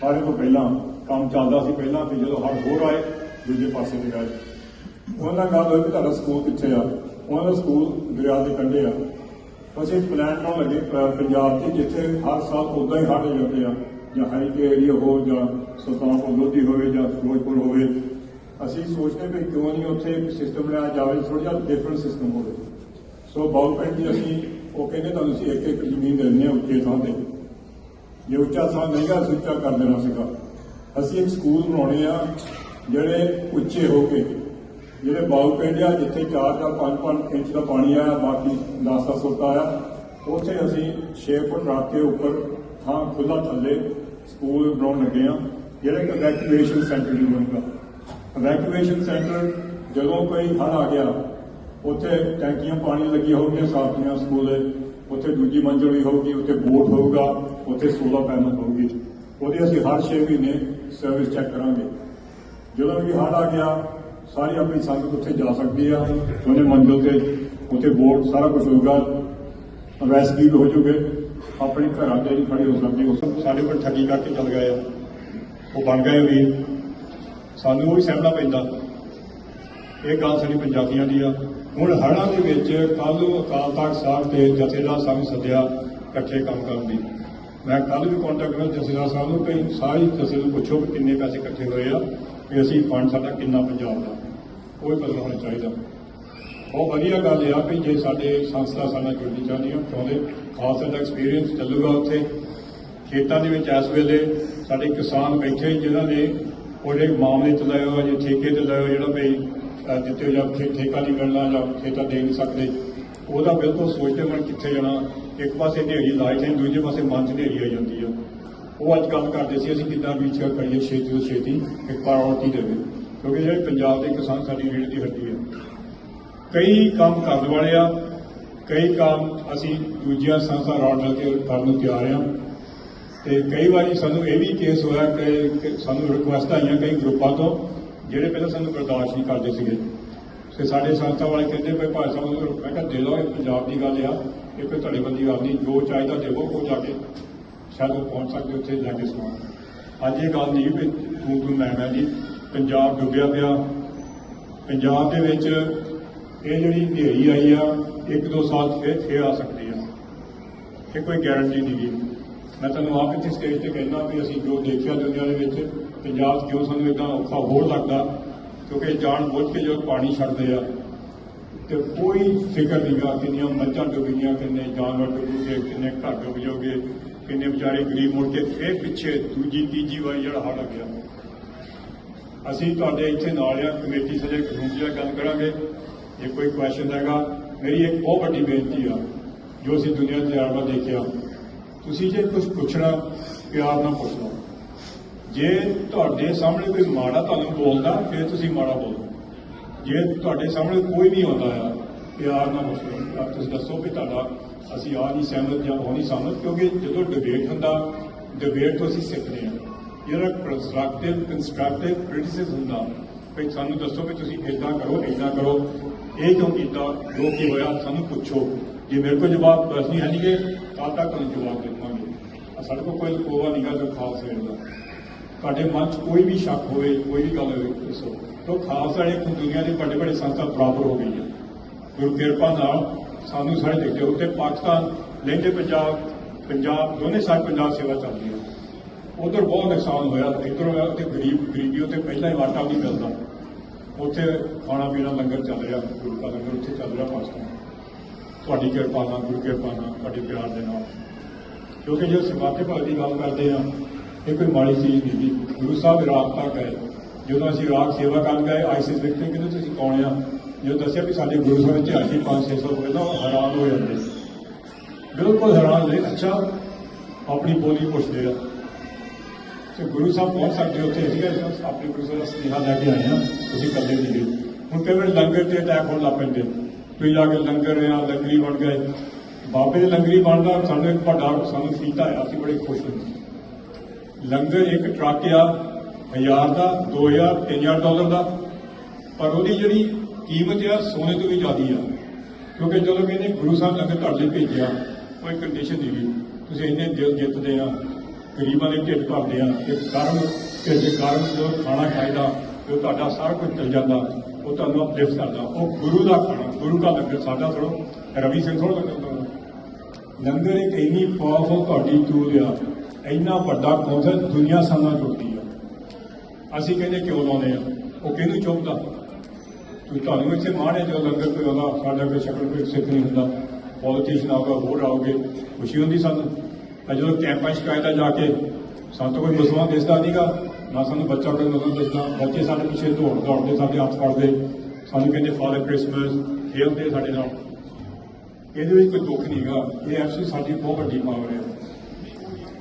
ਸਾਰੇ ਤੋਂ ਪਹਿਲਾਂ ਕੰਮ ਚੱਲਦਾ ਸੀ ਪਹਿਲਾਂ ਤੇ ਜਦੋਂ ਹੜ੍ਹ ਹੋਰ ਆਏ, ਦੂਜੇ ਪਾਸੇ ਤੇ ਗਏ। ਉਹਨਾਂ ਨਾਲ ਗੱਲ ਹੋਈ ਕਿ ਤੁਹਾਡਾ ਸਕੂਲ ਕਿੱਥੇ ਆ? ਉਹਨਾਂ ਦਾ ਸਕੂਲ ਦਰਿਆ ਦੇ ਕੰਢੇ ਆ। ਅਸੀਂ ਪਲਾਨ ਬਣਾਉਣ ਲੱਗੇ ਪੰਜਾਬ 'ਚ ਜਿੱਥੇ ਹਰ ਸਾਲ ਉਦਾਂ ਹੀ ਹੜ੍ਹ ਜਾਂਦੇ ਆ। ਜਾਂ ਹਾਈਵੇ ਏਰੀਆ ਹੋ, ਜਾਂ ਸੁਲਤਾਨਪੁਰ ਲੋਧੀ ਹੋਵੇ, ਜਾਂ ਫਿਰੋਜ਼ਪੁਰ ਹੋਵੇ। ਅਸੀਂ ਸੋਚਦੇ ਵੀ ਕਿਉਂ ਨਹੀਂ ਉੱਥੇ ਇੱਕ ਸਿਸਟਮ ਲਿਆ ਜਾਵੇ ਥੋੜਾ ਜਿਹਾ ਡਿਫਰੈਂਟ ਸਿਸਟਮ ਹੋਵੇ। ਸੋ ਬਾਉ ਪਿੰਡ ਦੀ ਅਸੀਂ ਉਹ ਕਹਿੰਦੇ ਤੁਹਾਨੂੰ ਅਸੀਂ ਇੱਕ ਇੱਕ ਜ਼ਮੀਨ ਦੇ ਦਿੰਦੇ ਹਾਂ ਉੱਚੇ ਥਾਂ ਤੇ। ਜੇ ਉੱਚਾ ਥਾਂ ਨਹੀਂਗਾ ਅਸੀਂ ਉੱਚਾ ਕਰ ਦੇਣਾ ਸੀਗਾ। ਅਸੀਂ ਇੱਕ ਸਕੂਲ ਬਣਾਉਣੇ ਆ, ਜਿਹੜੇ ਉੱਚੇ ਹੋ ਕੇ, ਜਿਹੜੇ ਬਾਉ ਪਿੰਡ ਆ, ਜਿੱਥੇ 4 ਜਾਂ 5-5 ਇੰਚ ਦਾ ਪਾਣੀ ਆਇਆ, ਬਾਕੀ 10-10 ਫੁੱਟ ਆਇਆ, ਉੱਥੇ ਅਸੀਂ 6 ਫੁੱਟ ਰੱਖ ਕੇ ਉੱਪਰ ਥਾਂ ਖੁੱਲਾ ਥੱਲੇ ਸਕੂਲ ਬਣਾਉਣ ਲੱਗੇ ਆ ਜਿਹੜਾ ਇੱਕ ਇਵੈਕੂਏਸ਼ਨ ਸੈਂਟਰ ਨਹੀਂ ਬਣੂਗਾ। ਇਵੈਕੂਏਸ਼ਨ ਸੈਂਟਰ ਜਦੋਂ ਕੋਈ ਹੜ੍ਹ ਆ ਗਿਆ, ਉੱਥੇ ਟੈਂਕੀਆਂ ਪਾਣੀ ਲੱਗੀਆਂ ਹੋਣਗੀਆਂ ਸਾਫੀਆਂ ਸਕੂਲ ਉੱਥੇ ਦੂਜੀ ਮੰਜ਼ਿਲ ਵੀ ਹੋਊਗੀ, ਉੱਥੇ ਬੋਟ ਹੋਊਗਾ, ਉੱਥੇ 16 ਪੈਨਲ ਹੋਊਗੀ। ਉਹਦੇ ਅਸੀਂ ਹਰ 6 ਮਹੀਨੇ ਸਰਵਿਸ ਚੈੱਕ ਕਰਾਂਗੇ। ਜਦੋਂ ਵੀ ਹੜ੍ਹ ਆ ਗਿਆ, ਸਾਰੀ ਆਪਣੀ ਸੰਗਤ ਉੱਥੇ ਜਾ ਸਕਦੀ ਆ, ਉਹਨੇ ਮੰਜ਼ਿਲ ਤੇ ਉੱਥੇ ਬੋਟ ਸਾਰਾ ਕੁਝ ਹੋਊਗਾ ਰੈਸਕਿਊ ਵੀ ਹੋ ਜੂਗੇ। ਆਪਣੇ ਘਰਾਂ ਤੇ ਵੀ ਖੜੇ ਹੋ ਸਕਦੇ ਉਸ ਸਾਡੇ ਕੋਲ ਠੱਗੀ ਕਰਕੇ ਚੱਲ ਗਏ ਆ। ਉਹ ਬਣ ਗਏ ਵੀ। ਸਾਨੂੰ ਉਹ ਵੀ ਸਹਿਮਣਾ ਪੈਂਦਾ। ਇਹ ਗੱਲ ਸਾਡੀ ਪੰਜਾਬੀਆਂ ਦੀ ਆ। ਹੁਣ ਹੜ੍ਹਾਂ ਦੇ ਵਿੱਚ ਕੱਲ ਅਕਾਲ ਤਖਤ ਸਾਹਿਬ ਤੇ ਜਥੇਦਾਰ ਸਾਹਿਬ ਸੱਦਿਆ ਇਕੱਠੇ ਕੰਮ ਕਰਨ ਦੀ। ਮੈਂ ਕੱਲ ਵੀ ਕੰਟੈਕਟ ਕਰ ਜਥੇਦਾਰ ਸਾਹਿਬ ਨੂੰ ਕਿ ਸਾਰੀ ਜਥੇ ਨੂੰ ਪੁੱਛੋ ਕਿ ਕਿੰਨੇ ਪੈਸੇ ਇਕੱਠੇ ਹੋਏ ਆ ਕਿ ਅਸੀਂ ਫੰਡ ਸਾਡਾ ਕਿੰਨਾ ਪੰਜਾਬ ਦਾ। ਉਹ ਹੀ ਪਤਾ ਹੋਣਾ ਚਾਹੀਦਾ। ਬਹੁਤ ਵਧੀਆ ਗੱਲ ਇਹ ਆ ਵੀ ਜੇ ਸਾਡੇ ਸੰਸਥਾ ਸਾਡੇ ਨਾਲ ਜੁੜਨੀ ਚਾਹੁੰਦੀ ਹੋ ਚਾਹੁੰਦੇ, ਖਾਸ ਦਾ ਐਕਸਪੀਰੀਅੰਸ ਚੱਲੂਗਾ ਉੱਥੇ। ਖੇਤਾਂ ਦੇ ਵਿੱਚ ਇਸ ਵੇਲੇ ਸਾਡੇ ਕਿਸਾਨ ਬੈਠੇ ਜਿਨ੍ਹਾਂ ਨੇ ਉਹ ਜਿਹੜੇ ਮਾਮਲੇ ਚ ਲਏ ਹੋਏ ਜਾਂ ਠੇਕੇ ਤੇ ਲਏ ਹੋਏ ਜਿਹੜਾ ਵੀ ਦਿੱਤੇ ਜਿੱਥੇ ਜਾਂ ਠੇਕਾ ਨਹੀਂ ਮਿਲਣਾ ਜਾਂ ਖੇਤਾਂ ਦੇ ਨਹੀਂ ਸਕਦੇ। ਉਹਦਾ ਬਿਲਕੁਲ ਸੋਚਦੇ ਮਨ ਕਿੱਥੇ ਜਾਣਾ। ਇੱਕ ਪਾਸੇ ਢੇਰੀ ਲਾਈ ਜਾਂਦੀ, ਦੂਜੇ ਪਾਸੇ ਮਨ ਚ ਢੇਰੀ ਆਈ ਜਾਂਦੀ ਆ। ਉਹ ਅੱਜ ਗੱਲ ਕਰਦੇ ਸੀ, ਅਸੀਂ ਕਿੱਦਾਂ ਰੀਚ ਕਰੀਏ, ਛੇਤੀ ਤੋਂ ਛੇਤੀ ਇੱਕ ਪ੍ਰਾਇੋਰਟੀ ਦੇਵੇ। ਕਿਉਂਕਿ ਜਿਹੜੇ ਪੰਜਾਬ ਦੇ ਕਿਸਾਨ ਸਾਡੀ ਰੀੜ ਦੀ ਹੱਡੀ ਆ। ਕਈ ਕੰਮ ਕਰਨ ਵਾਲੇ ਆ, ਕਈ ਕੰਮ ਅਸੀਂ ਦੂਜੀਆਂ ਸੰਸਥਾ ਰਲ ਮਿਲ ਕੇ ਕਰਨ ਨੂੰ ਤਿਆਰ ਆ। ਤੇ ਕਈ ਵਾਰੀ ਸਾਨੂੰ ਇਹ ਵੀ ਕੇਸ ਹੋਇਆ ਕਿ ਸਾਨੂੰ ਰਿਕੁਐਸਟ ਆਈਆਂ ਕਈ ਗਰੁੱਪਾਂ ਤੋਂ, ਜਿਹੜੇ ਪਹਿਲਾਂ ਸਾਨੂੰ ਬਰਦਾਸ਼ਤ ਨਹੀਂ ਕਰਦੇ ਸੀਗੇ। ਤੇ ਸਾਡੇ ਸੰਸਥਾ ਵਾਲੇ ਕਹਿੰਦੇ ਭਾਈ ਭਾਈ ਸਾਹਿਬ ਨੂੰ ਮੈਂ ਕਿਹਾ ਦੇ ਲਓ ਇਹ ਪੰਜਾਬ ਦੀ ਗੱਲ ਆ, ਇਹ ਕੋਈ ਤੁਹਾਡੀ ਬੰਦੀ ਗੱਲ ਨਹੀਂ, ਜੋ ਚਾਹੀਦਾ ਦੇਵੋ, ਉਹ ਜਾ ਕੇ ਸ਼ਾਇਦ ਉਹ ਪਹੁੰਚ ਸਕਦੇ, ਉੱਥੇ ਜਾ ਕੇ ਸਮਾਨ। ਅੱਜ ਇਹ ਗੱਲ ਨਹੀਂ ਵੀ ਤੂੰ ਤੂੰ, ਮੈਂ ਮੈਂ ਜੀ ਪੰਜਾਬ ਡੁੱਬਿਆ ਪਿਆ। ਪੰਜਾਬ ਦੇ ਵਿੱਚ ਇਹ ਜਿਹੜੀ ਹਨੇਰੀ ਆਈ ਆ ਇੱਕ ਦੋ ਸਾਲ 'ਚ ਫਿਰ, ਫੇਰ ਆ ਸਕਦੀ ਆ। ਇਹ ਕੋਈ ਗਾਰੰਟੀ ਨਹੀਂ ਗੀ। ਮੈਂ ਤੁਹਾਨੂੰ ਆਪ ਇੱਥੇ ਸਟੇਜ ਤੇ ਕਹਿਣਾ ਵੀ ਅਸੀਂ ਜੋ ਦੇਖਿਆ ਦੁਨੀਆ ਦੇ ਵਿੱਚ, ਪੰਜਾਬ 'ਚ ਕਿਉਂ ਸਾਨੂੰ ਇਦਾਂ ਔਖਾ ਹੋਰ ਲੱਗਦਾ, ਕਿਉਂਕਿ ਜਾਣ ਬੁੱਝ ਕੇ ਜਦੋਂ ਪਾਣੀ ਛੱਡਦੇ ਆ, ਤੇ ਕੋਈ ਫਿਕਰ ਨਹੀਂ ਗਾ ਕਿੰਨੀਆਂ ਮੱਝਾਂ ਡੁੱਬੀਆਂ, ਕਿੰਨੇ ਜਾਨਵਰ ਡੁੱਬੂਗੇ, ਕਿੰਨੇ ਘਰ ਡੁੱਬ ਜਾਓਗੇ ਕਿੰਨੇ ਵਿਚਾਰੇ ਗਰੀਬ ਮੁੜ ਕੇ ਫੇਰ ਪਿੱਛੇ ਦੂਜੀ, ਤੀਜੀ ਵਾਰੀ ਜਿਹੜਾ ਹੜ ਆ ਗਿਆ। ਅਸੀਂ ਤੁਹਾਡੇ ਇੱਥੇ ਨਾਲ ਆ, ਕਮੇਟੀ ਸਜੇ ਕਾਨੂੰਨ ਦੀ ਗੱਲ ਕਰਾਂਗੇ। ਜੇ ਕੋਈ ਕੁਐਸਚਨ ਹੈਗਾ, ਮੇਰੀ ਇੱਕ ਬਹੁਤ ਵੱਡੀ ਬੇਨਤੀ ਆ, ਜੋ ਅਸੀਂ ਦੁਨੀਆ ਦੇ ਤਜਰਬਾ ਦੇਖਿਆ ਤੁਸੀਂ ਜੇ ਕੁਝ ਪੁੱਛਣਾ, ਪਿਆਰ ਨਾਲ ਪੁੱਛ ਲਓ ਜੇ ਤੁਹਾਡੇ ਸਾਹਮਣੇ ਕੋਈ ਮਾੜਾ ਤੁਹਾਨੂੰ ਬੋਲਦਾ, ਫਿਰ ਤੁਸੀਂ ਮਾੜਾ ਬੋਲੋ। ਜੇ ਤੁਹਾਡੇ ਸਾਹਮਣੇ ਕੋਈ ਨਹੀਂ ਆਉਂਦਾ ਆ, ਪਿਆਰ ਨਾਲ ਪੁੱਛ। ਲਓ ਤੁਸੀਂ ਦੱਸੋ ਕਿ ਤੁਹਾਡਾ, ਅਸੀਂ ਆ ਨਹੀਂ ਸਹਿਮਤ ਜਾਂ ਉਹ ਨਹੀਂ ਸਹਿਮਤ, ਕਿਉਂਕਿ ਜਦੋਂ ਡਿਬੇਟ ਹੁੰਦਾ ਡਿਬੇਟ ਤੋਂ ਅਸੀਂ ਸਿੱਖਦੇ ਹਾਂ। ਜਿਹੜਾ ਕੰਸਟਰਕਟਿਵ ਕੰਸਟਰਕਟਿਵ ਕ੍ਰਿਟਿਸਿਜ਼ਮ ਹੁੰਦਾ, ਵੀ ਸਾਨੂੰ ਦੱਸੋ ਕਿ ਤੁਸੀਂ ਇਦਾਂ ਕਰੋ ਇਦਾਂ ਕਰੋ। ਇਹ ਕਿਉਂ ਕੀਤਾ? ਜੋ ਕੀ ਹੋਇਆ, ਸਾਨੂੰ ਪੁੱਛੋ। ਜੇ ਮੇਰੇ ਕੋਲ ਜਵਾਬ ਬਸ ਨਹੀਂ ਹੈ ਨਹੀਂ ਕਿ ਕੱਲ੍ਹ ਤੱਕ ਜਵਾਬ ਦੇ ਦੇਵਾਂਗੇ ਸਾਡੇ ਕੋਲ ਕੋਈ ਕੋਵਾ ਨਹੀਂ ਗਾ ਜੋ ਖਾਸ ਹੈ ਦਾ। ਤੁਹਾਡੇ ਮਨ 'ਚ ਕੋਈ ਵੀ ਸ਼ੱਕ ਹੋਵੇ, ਕੋਈ ਵੀ ਗੱਲ ਹੋਵੇ, ਦੱਸੋ। ਤਾਂ ਖਾਸ ਵਾਲੇ ਦੁਨੀਆ ਦੇ ਵੱਡੇ ਵੱਡੇ ਸੰਸਥਾ ਬਰਾਬਰ ਹੋ ਗਈ ਹੈ ਗੁਰੂ ਕਿਰਪਾ ਨਾਲ ਸਾਨੂੰ ਸਾਰੇ ਦੇਖਦੇ ਉੱਤੇ ਪਾਕਿਸਤਾਨ, ਲਹਿੰਦੇ ਪੰਜਾਬ ਪੰਜਾਬ, ਦੋਨੇ ਸਾਈਡ ਪੰਜਾਬ ਸੇਵਾ ਚੱਲਦੀ ਹੈ ਉਧਰ ਬਹੁਤ ਨੁਕਸਾਨ ਹੋਇਆ, ਇੱਧਰੋਂ ਹੋਇਆ ਤੇ ਗਰੀਬ, ਗਰੀਬੀ ਉੱਤੇ ਪਹਿਲਾਂ ਹੀ ਵਾਟਾ ਨਹੀਂ ਮਿਲਦਾ। ਉੱਥੇ ਖਾਣਾ ਪੀਣਾ ਲੰਗਰ ਚੱਲ ਰਿਹਾ, ਗੁਰੂ ਦਾ ਲੰਗਰ ਉੱਥੇ ਚੱਲ ਰਿਹਾ ਪਾਕਿਸਤਾਨ। ਤੁਹਾਡੀ ਕਿਰਪਾ ਨਾਲ, ਗੁਰੂ ਕਿਰਪਾ ਨਾਲ, ਤੁਹਾਡੇ ਪਿਆਰ ਦੇ ਨਾਲ। ਕਿਉਂਕਿ ਜੇ ਅਸੀਂ ਵਾਕਿਆ ਭਾਗ ਦੀ ਗੱਲ ਕਰਦੇ ਹਾਂ, ਇਹ ਕੋਈ ਮਾੜੀ ਚੀਜ਼ ਨਹੀਂ ਜੀ। ਗੁਰੂ ਸਾਹਿਬ ਰਾਗ ਤੱਕ ਗਏ। ਜਦੋਂ ਅਸੀਂ ਰਾਗ ਸੇਵਾ ਕਰਨ ਗਏ ਆਈਸਿਸ ਵਿਕਟੇ ਕਹਿੰਦੇ ਤੁਸੀਂ ਕੌਣ ਆ ਜਦੋਂ ਦੱਸਿਆ ਵੀ ਸਾਡੇ ਗੁਰੂ ਸਾਹਿਬ ਵਿੱਚ ਅਸੀਂ 5-600 ਹੋਏ ਤਾਂ ਉਹ ਹੈਰਾਨ ਹੋ ਜਾਂਦੇ। ਬਿਲਕੁਲ ਹੈਰਾਨ ਹੋਏ, ਅੱਛਾ, ਆਪਣੀ ਬੋਲੀ ਪੁੱਛਦੇ ਆ। ਤੇ ਗੁਰੂ ਸਾਹਿਬ ਪਹੁੰਚ ਸਕਦੇ ਉੱਥੇ। ਸੀਗਾ ਅਸੀਂ ਆਪਣੇ ਗੁਰੂ ਸਾਹਿਬ ਦਾ ਸੁਨੇਹਾ ਲੈ ਕੇ ਆਏ ਆ ਤੁਸੀਂ ਇਕੱਲੇ ਨਹੀਂ ਗਏ। ਹੁਣ ਕਈ ਵਾਰ ਲੰਗਰ ਤੇ ਅਟੈਕ ਹੋਣ ਲੱਗ ਪੈਂਦੇ ਤੁਸੀਂ ਜਾ ਕੇ ਲੰਗਰ ਆ ਲੰਗਰੀ ਬਣ ਗਏ। ਬਾਬੇ ਦੇ ਲੰਗਰੀ ਬਣਦਾ, ਸਾਨੂੰ ਇੱਕ ਵੱਡਾ, ਸਾਨੂੰ ਫੀਤਾ ਆ ਅਸੀਂ ਬੜੇ ਖੁਸ਼ ਹੋਏ। ਲੰਗਰ ਇੱਕ ਟਰੱਕ ਆ 1000 ਦਾ 2000 3000 ਡਾਲਰ ਦਾ। ਪਰ ਉਹਦੀ ਜਿਹੜੀ ਕੀਮਤ ਆ, ਸੋਨੇ ਤੋਂ ਵੀ ਜ਼ਿਆਦੀ ਆ। ਕਿਉਂਕਿ ਜਦੋਂ ਕਹਿੰਦੇ ਗੁਰੂ ਸਾਹਿਬ ਲੰਗਰ ਤੁਹਾਡੇ ਲਈ ਭੇਜਿਆ ਕੋਈ ਕੰਡੀਸ਼ਨ ਨਹੀਂ ਵੀ, ਤੁਸੀਂ ਇੰਨੇ ਦਿਲ ਜਿੱਤਦੇ ਆ, ਗਰੀਬਾਂ ਦੇ ਢਿੱਡ ਭਰਦੇ ਆ, ਤੇ ਕਰਮ ਢਿੱਡ ਦੇ ਕਾਰਨ ਜੋ ਖਾਣਾ ਖਾਈਦਾ ਉਹ ਤੁਹਾਡਾ ਸਾਰਾ ਕੁਝ ਚਲ ਜਾਂਦਾ। ਉਹ ਤੁਹਾਨੂੰ ਅਪਲਿਫਟ ਕਰਦਾ। ਉਹ ਗੁਰੂ ਦਾ ਖਾਣਾ, ਗੁਰੂ ਦਾ ਲੰਗਰ ਸਾਡਾ ਥੋੜੋ ਰਵੀ ਸਿੰਘ ਥੋੜਾ ਲੰਗਰ ਲੰਗਰ ਇੱਕ ਇੰਨੀ ਪਾਵਰਫੁਲ ਤੁਹਾਡੀ ਟੂਲ ਆ, ਇੰਨਾ ਵੱਡਾ ਕੌਂਸਲ ਦੁਨੀਆ ਸਾਹਮਣੇ ਜੁੜਦੀ ਆ। ਅਸੀਂ ਕਹਿੰਦੇ ਕਿਉਂ ਲਾਉਂਦੇ ਆ? ਉਹ ਕਿਹਨੂੰ ਚੁੱਪਦਾ ਤੁਸੀਂ ਤੁਹਾਨੂੰ ਇੱਥੇ ਮਾਣੇ ਜੋ ਲੰਗਰ ਕੋਈ ਆਉਂਦਾ, ਸਾਡਾ ਕੋਈ ਸ਼ਕਲ ਕੋਈ ਸਿੱਖ ਨਹੀਂ ਹੁੰਦਾ। ਪੋਲੀਟੀਸ਼ੀਅਨ ਆਊਗਾ, ਹੋਰ ਆਓਗੇ ਖੁਸ਼ੀ ਹੁੰਦੀ ਸਾਨੂੰ। ਜਦੋਂ ਕੈਂਪਾਂ ਸ਼ਿਕਾਇਤਾਂ ਜਾ ਕੇ, ਸਾਨੂੰ ਤਾਂ ਕੋਈ ਮੁਸਲਮਾਨ ਦਿਸਦਾ ਨਹੀਂਗਾ ਨਾ ਸਾਨੂੰ ਬੱਚਾ ਕੋਈ ਮਤਲਬ ਦੱਸਦਾ ਬੱਚੇ ਸਾਡੇ ਪਿੱਛੇ ਦੌੜ ਦੌੜਦੇ, ਸਾਡੇ ਹੱਥ ਫੜਦੇ, ਸਾਨੂੰ ਕਹਿੰਦੇ ਫਾਦਰ ਕ੍ਰਿਸਮਸ ਖੇਡਦੇ ਸਾਡੇ ਨਾਲ। ਇਹਦੇ ਵਿੱਚ ਕੋਈ ਦੁੱਖ ਨਹੀਂਗਾ ਇਹ ਐਕਚੁਅਲੀ ਸਾਡੀ ਬਹੁਤ ਵੱਡੀ ਪਾਵਰ ਹੈ।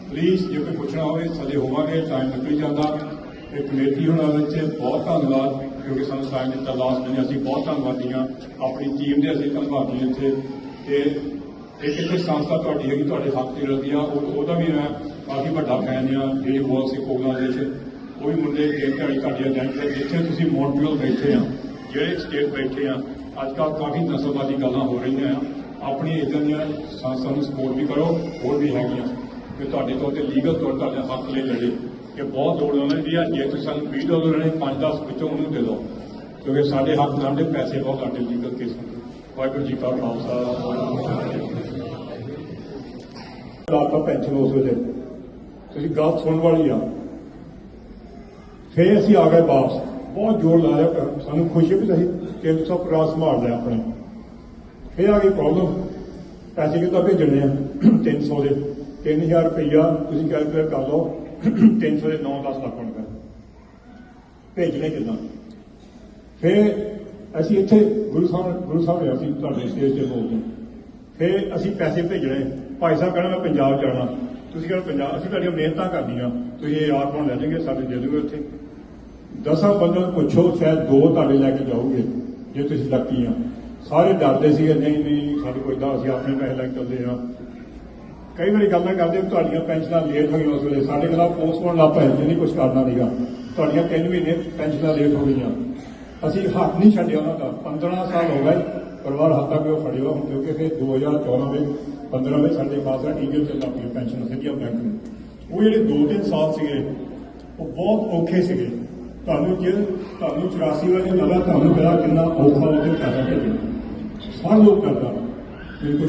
ਪਲੀਜ਼ ਜੇ ਕੋਈ ਪੁੱਛਣਾ ਹੋਵੇ, ਸਾਡੇ ਹੋਵਾਂਗੇ ਟਾਈਮ ਨਿਕਲ ਜਾਂਦਾ। ਇਹ ਕਮੇਟੀ ਹੁਣ ਵਿੱਚ ਬਹੁਤ ਧੰਨਵਾਦ, ਕਿਉਂਕਿ ਸਾਨੂੰ ਟਾਈਮ ਦਿੱਤਾ ਲਾਸਟ ਨੇ ਅਸੀਂ ਬਹੁਤ ਧੰਨਵਾਦੀ ਹਾਂ ਆਪਣੀ ਟੀਮ ਦੇ ਅਸੀਂ ਧੰਨਵਾਦੀ ਹਾਂ ਇੱਥੇ। ਤੇ ਇੱਕ ਇੱਥੇ ਸੰਸਥਾ ਤੁਹਾਡੀ ਹੈਗੀ, ਤੁਹਾਡੇ ਹੱਥ ਤੇ ਰਹਦੀ ਆ। ਉਹਦਾ ਵੀ ਮੈਂ ਕਾਫੀ ਵੱਡਾ ਫੈਨ ਆ ਇਹ ਬਹੁਤ ਸਿੱਖ ਆਰਗੇਨਾਈਜੇਸ਼ਨ ਉਹ ਵੀ ਮੁੰਡੇ ਗੇਮ ਝਾੜੀ ਕਾਡੀਆਂ ਜੰਗ ਤੇ ਜਿੱਥੇ ਤੁਸੀਂ ਮੌਂਟਰੀਅਲ ਬੈਠੇ ਆ, ਜਿਹੜੇ ਸਟੇਟ ਬੈਠੇ ਆ ਅੱਜ ਕੱਲ੍ਹ ਕਾਫੀ ਨਸਲਵਾਦੀ ਗੱਲਾਂ ਹੋ ਰਹੀਆਂ ਆ। ਆਪਣੀ ਇਦਾਂ ਦੀਆਂ ਸੰਸਥਾ ਨੂੰ ਸਪੋਰਟ ਵੀ ਕਰੋ, ਹੋਰ ਵੀ ਹੈਗੀਆਂ। ਕਿ ਤੁਹਾਡੇ ਤੋਂ ਤੇ ਲੀਗਲ ਤੌਰ ਤੇ ਤੁਹਾਡੇ ਹੱਕ ਲਈ ਲੜੇ ਕਿ ਬਹੁਤ ਲੋੜ ਉਹਨਾਂ ਦੀ ਆ ਜੇ ਤੁਸੀਂ ਸਾਨੂੰ 20 ਡਾਲਰ ਲੈਣੇ 5-10 ਵਿੱਚੋਂ ਉਹਨੂੰ ਦੇ ਦਿਓ। ਕਿਉਂਕਿ ਸਾਡੇ ਹੱਕ ਨਾਲ ਪੈਸੇ ਬਹੁਤ ਸਾਡੇ ਲੀਗਲ ਕੇਸ ਹੁੰਦੇ ਵਾਹਿਗੁਰੂ ਜੀ ਕਾ ਖਾਲਸਾ। ਵਾਹਿਗੁਰੂ ਜੀ ਕੀ ਪੈਨਸ਼ਨ ਉਸ ਵੇਲੇ। ਤੁਸੀਂ ਗੱਲ ਸੁਣਨ ਵਾਲੀ ਆ। ਫੇਰ ਅਸੀਂ ਆ ਗਏ ਵਾਪਸ। ਬਹੁਤ ਜ਼ੋਰ ਲਾਇਆ ਪਰ ਸਾਨੂੰ ਖੁਸ਼ੀ ਵੀ ਸਹੀ ਕਿ ਤੁਸੀਂ ਪੂਰਾ ਸੰਭਾਲ ਲਿਆ ਆਪਣੇ। ਫੇਰ ਆ ਗਈ ਪ੍ਰੋਬਲਮ ਪੈਸੇ ਕਿੱਦਾਂ ਭੇਜਣੇ ਆ 300 ਦੇ। 3000 ਰੁਪਈਆ ਤੁਸੀਂ ਕੈਲਕੂਲੇਟ ਕਰ ਲਓ 300 ਦੇ 9-10 ਲੱਖ ਰੁਪਏ ਭੇਜਣੇ ਕਿੱਦਾਂ? ਫਿਰ ਅਸੀਂ ਇੱਥੇ ਗੁਰੂ ਸਾਹਿਬ ਗੁਰੂ ਸਾਹਿਬ ਨੇ ਅਸੀਂ ਤੁਹਾਡੇ ਸਟੇਜ ਤੇ ਬੋਲਦੇ ਹਾਂ। ਫਿਰ ਅਸੀਂ ਪੈਸੇ ਭੇਜਣੇ। ਭਾਈ ਸਾਹਿਬ ਕਹਿੰਦਾ, ਮੈਂ ਪੰਜਾਬ ਜਾਣਾ। ਤੁਸੀਂ ਕਹਿੰਦੇ, ਪੰਜਾਬ ਅਸੀਂ ਤੁਹਾਡੀਆਂ ਮਿਹਨਤਾਂ ਕਰਨੀਆਂ। ਤੁਸੀਂ ਇਹ ਯਾਰ ਬਣ ਲੈ ਜਾਗੇ ਸਾਡੇ ਦੇ ਦਿਓਗੇ ਉੱਥੇ ਦਸਾਂ ਬੰਦਿਆਂ ਨੂੰ ਪੁੱਛੋ, ਸ਼ਾਇਦ ਦੋ ਤੁਹਾਡੇ ਲੈ ਕੇ ਜਾਓਗੇ, ਜੇ ਤੁਸੀਂ ਲੱਕੀ ਆ। ਸਾਰੇ ਡਰਦੇ ਸੀਗੇ, ਨਹੀਂ ਨਹੀਂ ਸਾਡੇ ਕੋਈ ਦਾ ਅਸੀਂ ਆਪਣੇ ਪੈਸੇ ਲੈ ਕੇ ਚੱਲਦੇ ਆ ਕਈ ਵਾਰੀ ਗੱਲਾਂ ਕਰਦੇ ਵੀ ਤੁਹਾਡੀਆਂ ਪੈਨਸ਼ਨਾਂ ਲੇਟ ਹੋ ਗਈਆਂ ਉਸ ਵੇਲੇ। ਸਾਡੇ ਖਿਲਾਫ ਪੋਸਟਪੋਨ ਲਾ ਪਏ ਜੇ ਨਹੀਂ ਕੁਝ ਕਰਨਾ ਨਹੀਂਗਾ ਤੁਹਾਡੀਆਂ ਤਿੰਨ ਮਹੀਨੇ ਪੈਨਸ਼ਨਾਂ ਲੇਟ ਹੋ ਗਈਆਂ। ਅਸੀਂ ਹੱਥ ਨਹੀਂ ਛੱਡਿਆ ਉਹਨਾਂ ਦਾ। 15 ਸਾਲ ਹੋ ਗਏ, ਪਰਿਵਾਰ ਹੱਥ ਤੱਕ ਉਹ ਫੜਿਆ ਹੁਣ ਕਿਉਂਕਿ ਫਿਰ 2014 ਵਿੱਚ 15 ਵਿੱਚ ਸਾਡੇ ਪਾਸ ਆ ਈਗਲ ਚੱਲਦਾ ਪਈ ਪੈਨਸ਼ਨ ਸਿੱਧੀਆਂ ਬੈਂਕ ਨੂੰ ਉਹ ਜਿਹੜੇ 2-3 ਸਾਲ ਸੀਗੇ, ਉਹ ਬਹੁਤ ਔਖੇ ਸੀਗੇ। ਤੁਹਾਨੂੰ ਜੇ ਤੁਹਾਨੂੰ 84 ਵਾਲੇ ਨਵਾਂ ਤੁਹਾਨੂੰ ਪਤਾ ਕਿੰਨਾ ਔਖਾ ਉਹਦੇ ਪੈਸਾ ਭੇਜਣਾ ਹਰ ਲੋਕ ਕਰਦਾ ਮੇਰੇ ਕੋਲ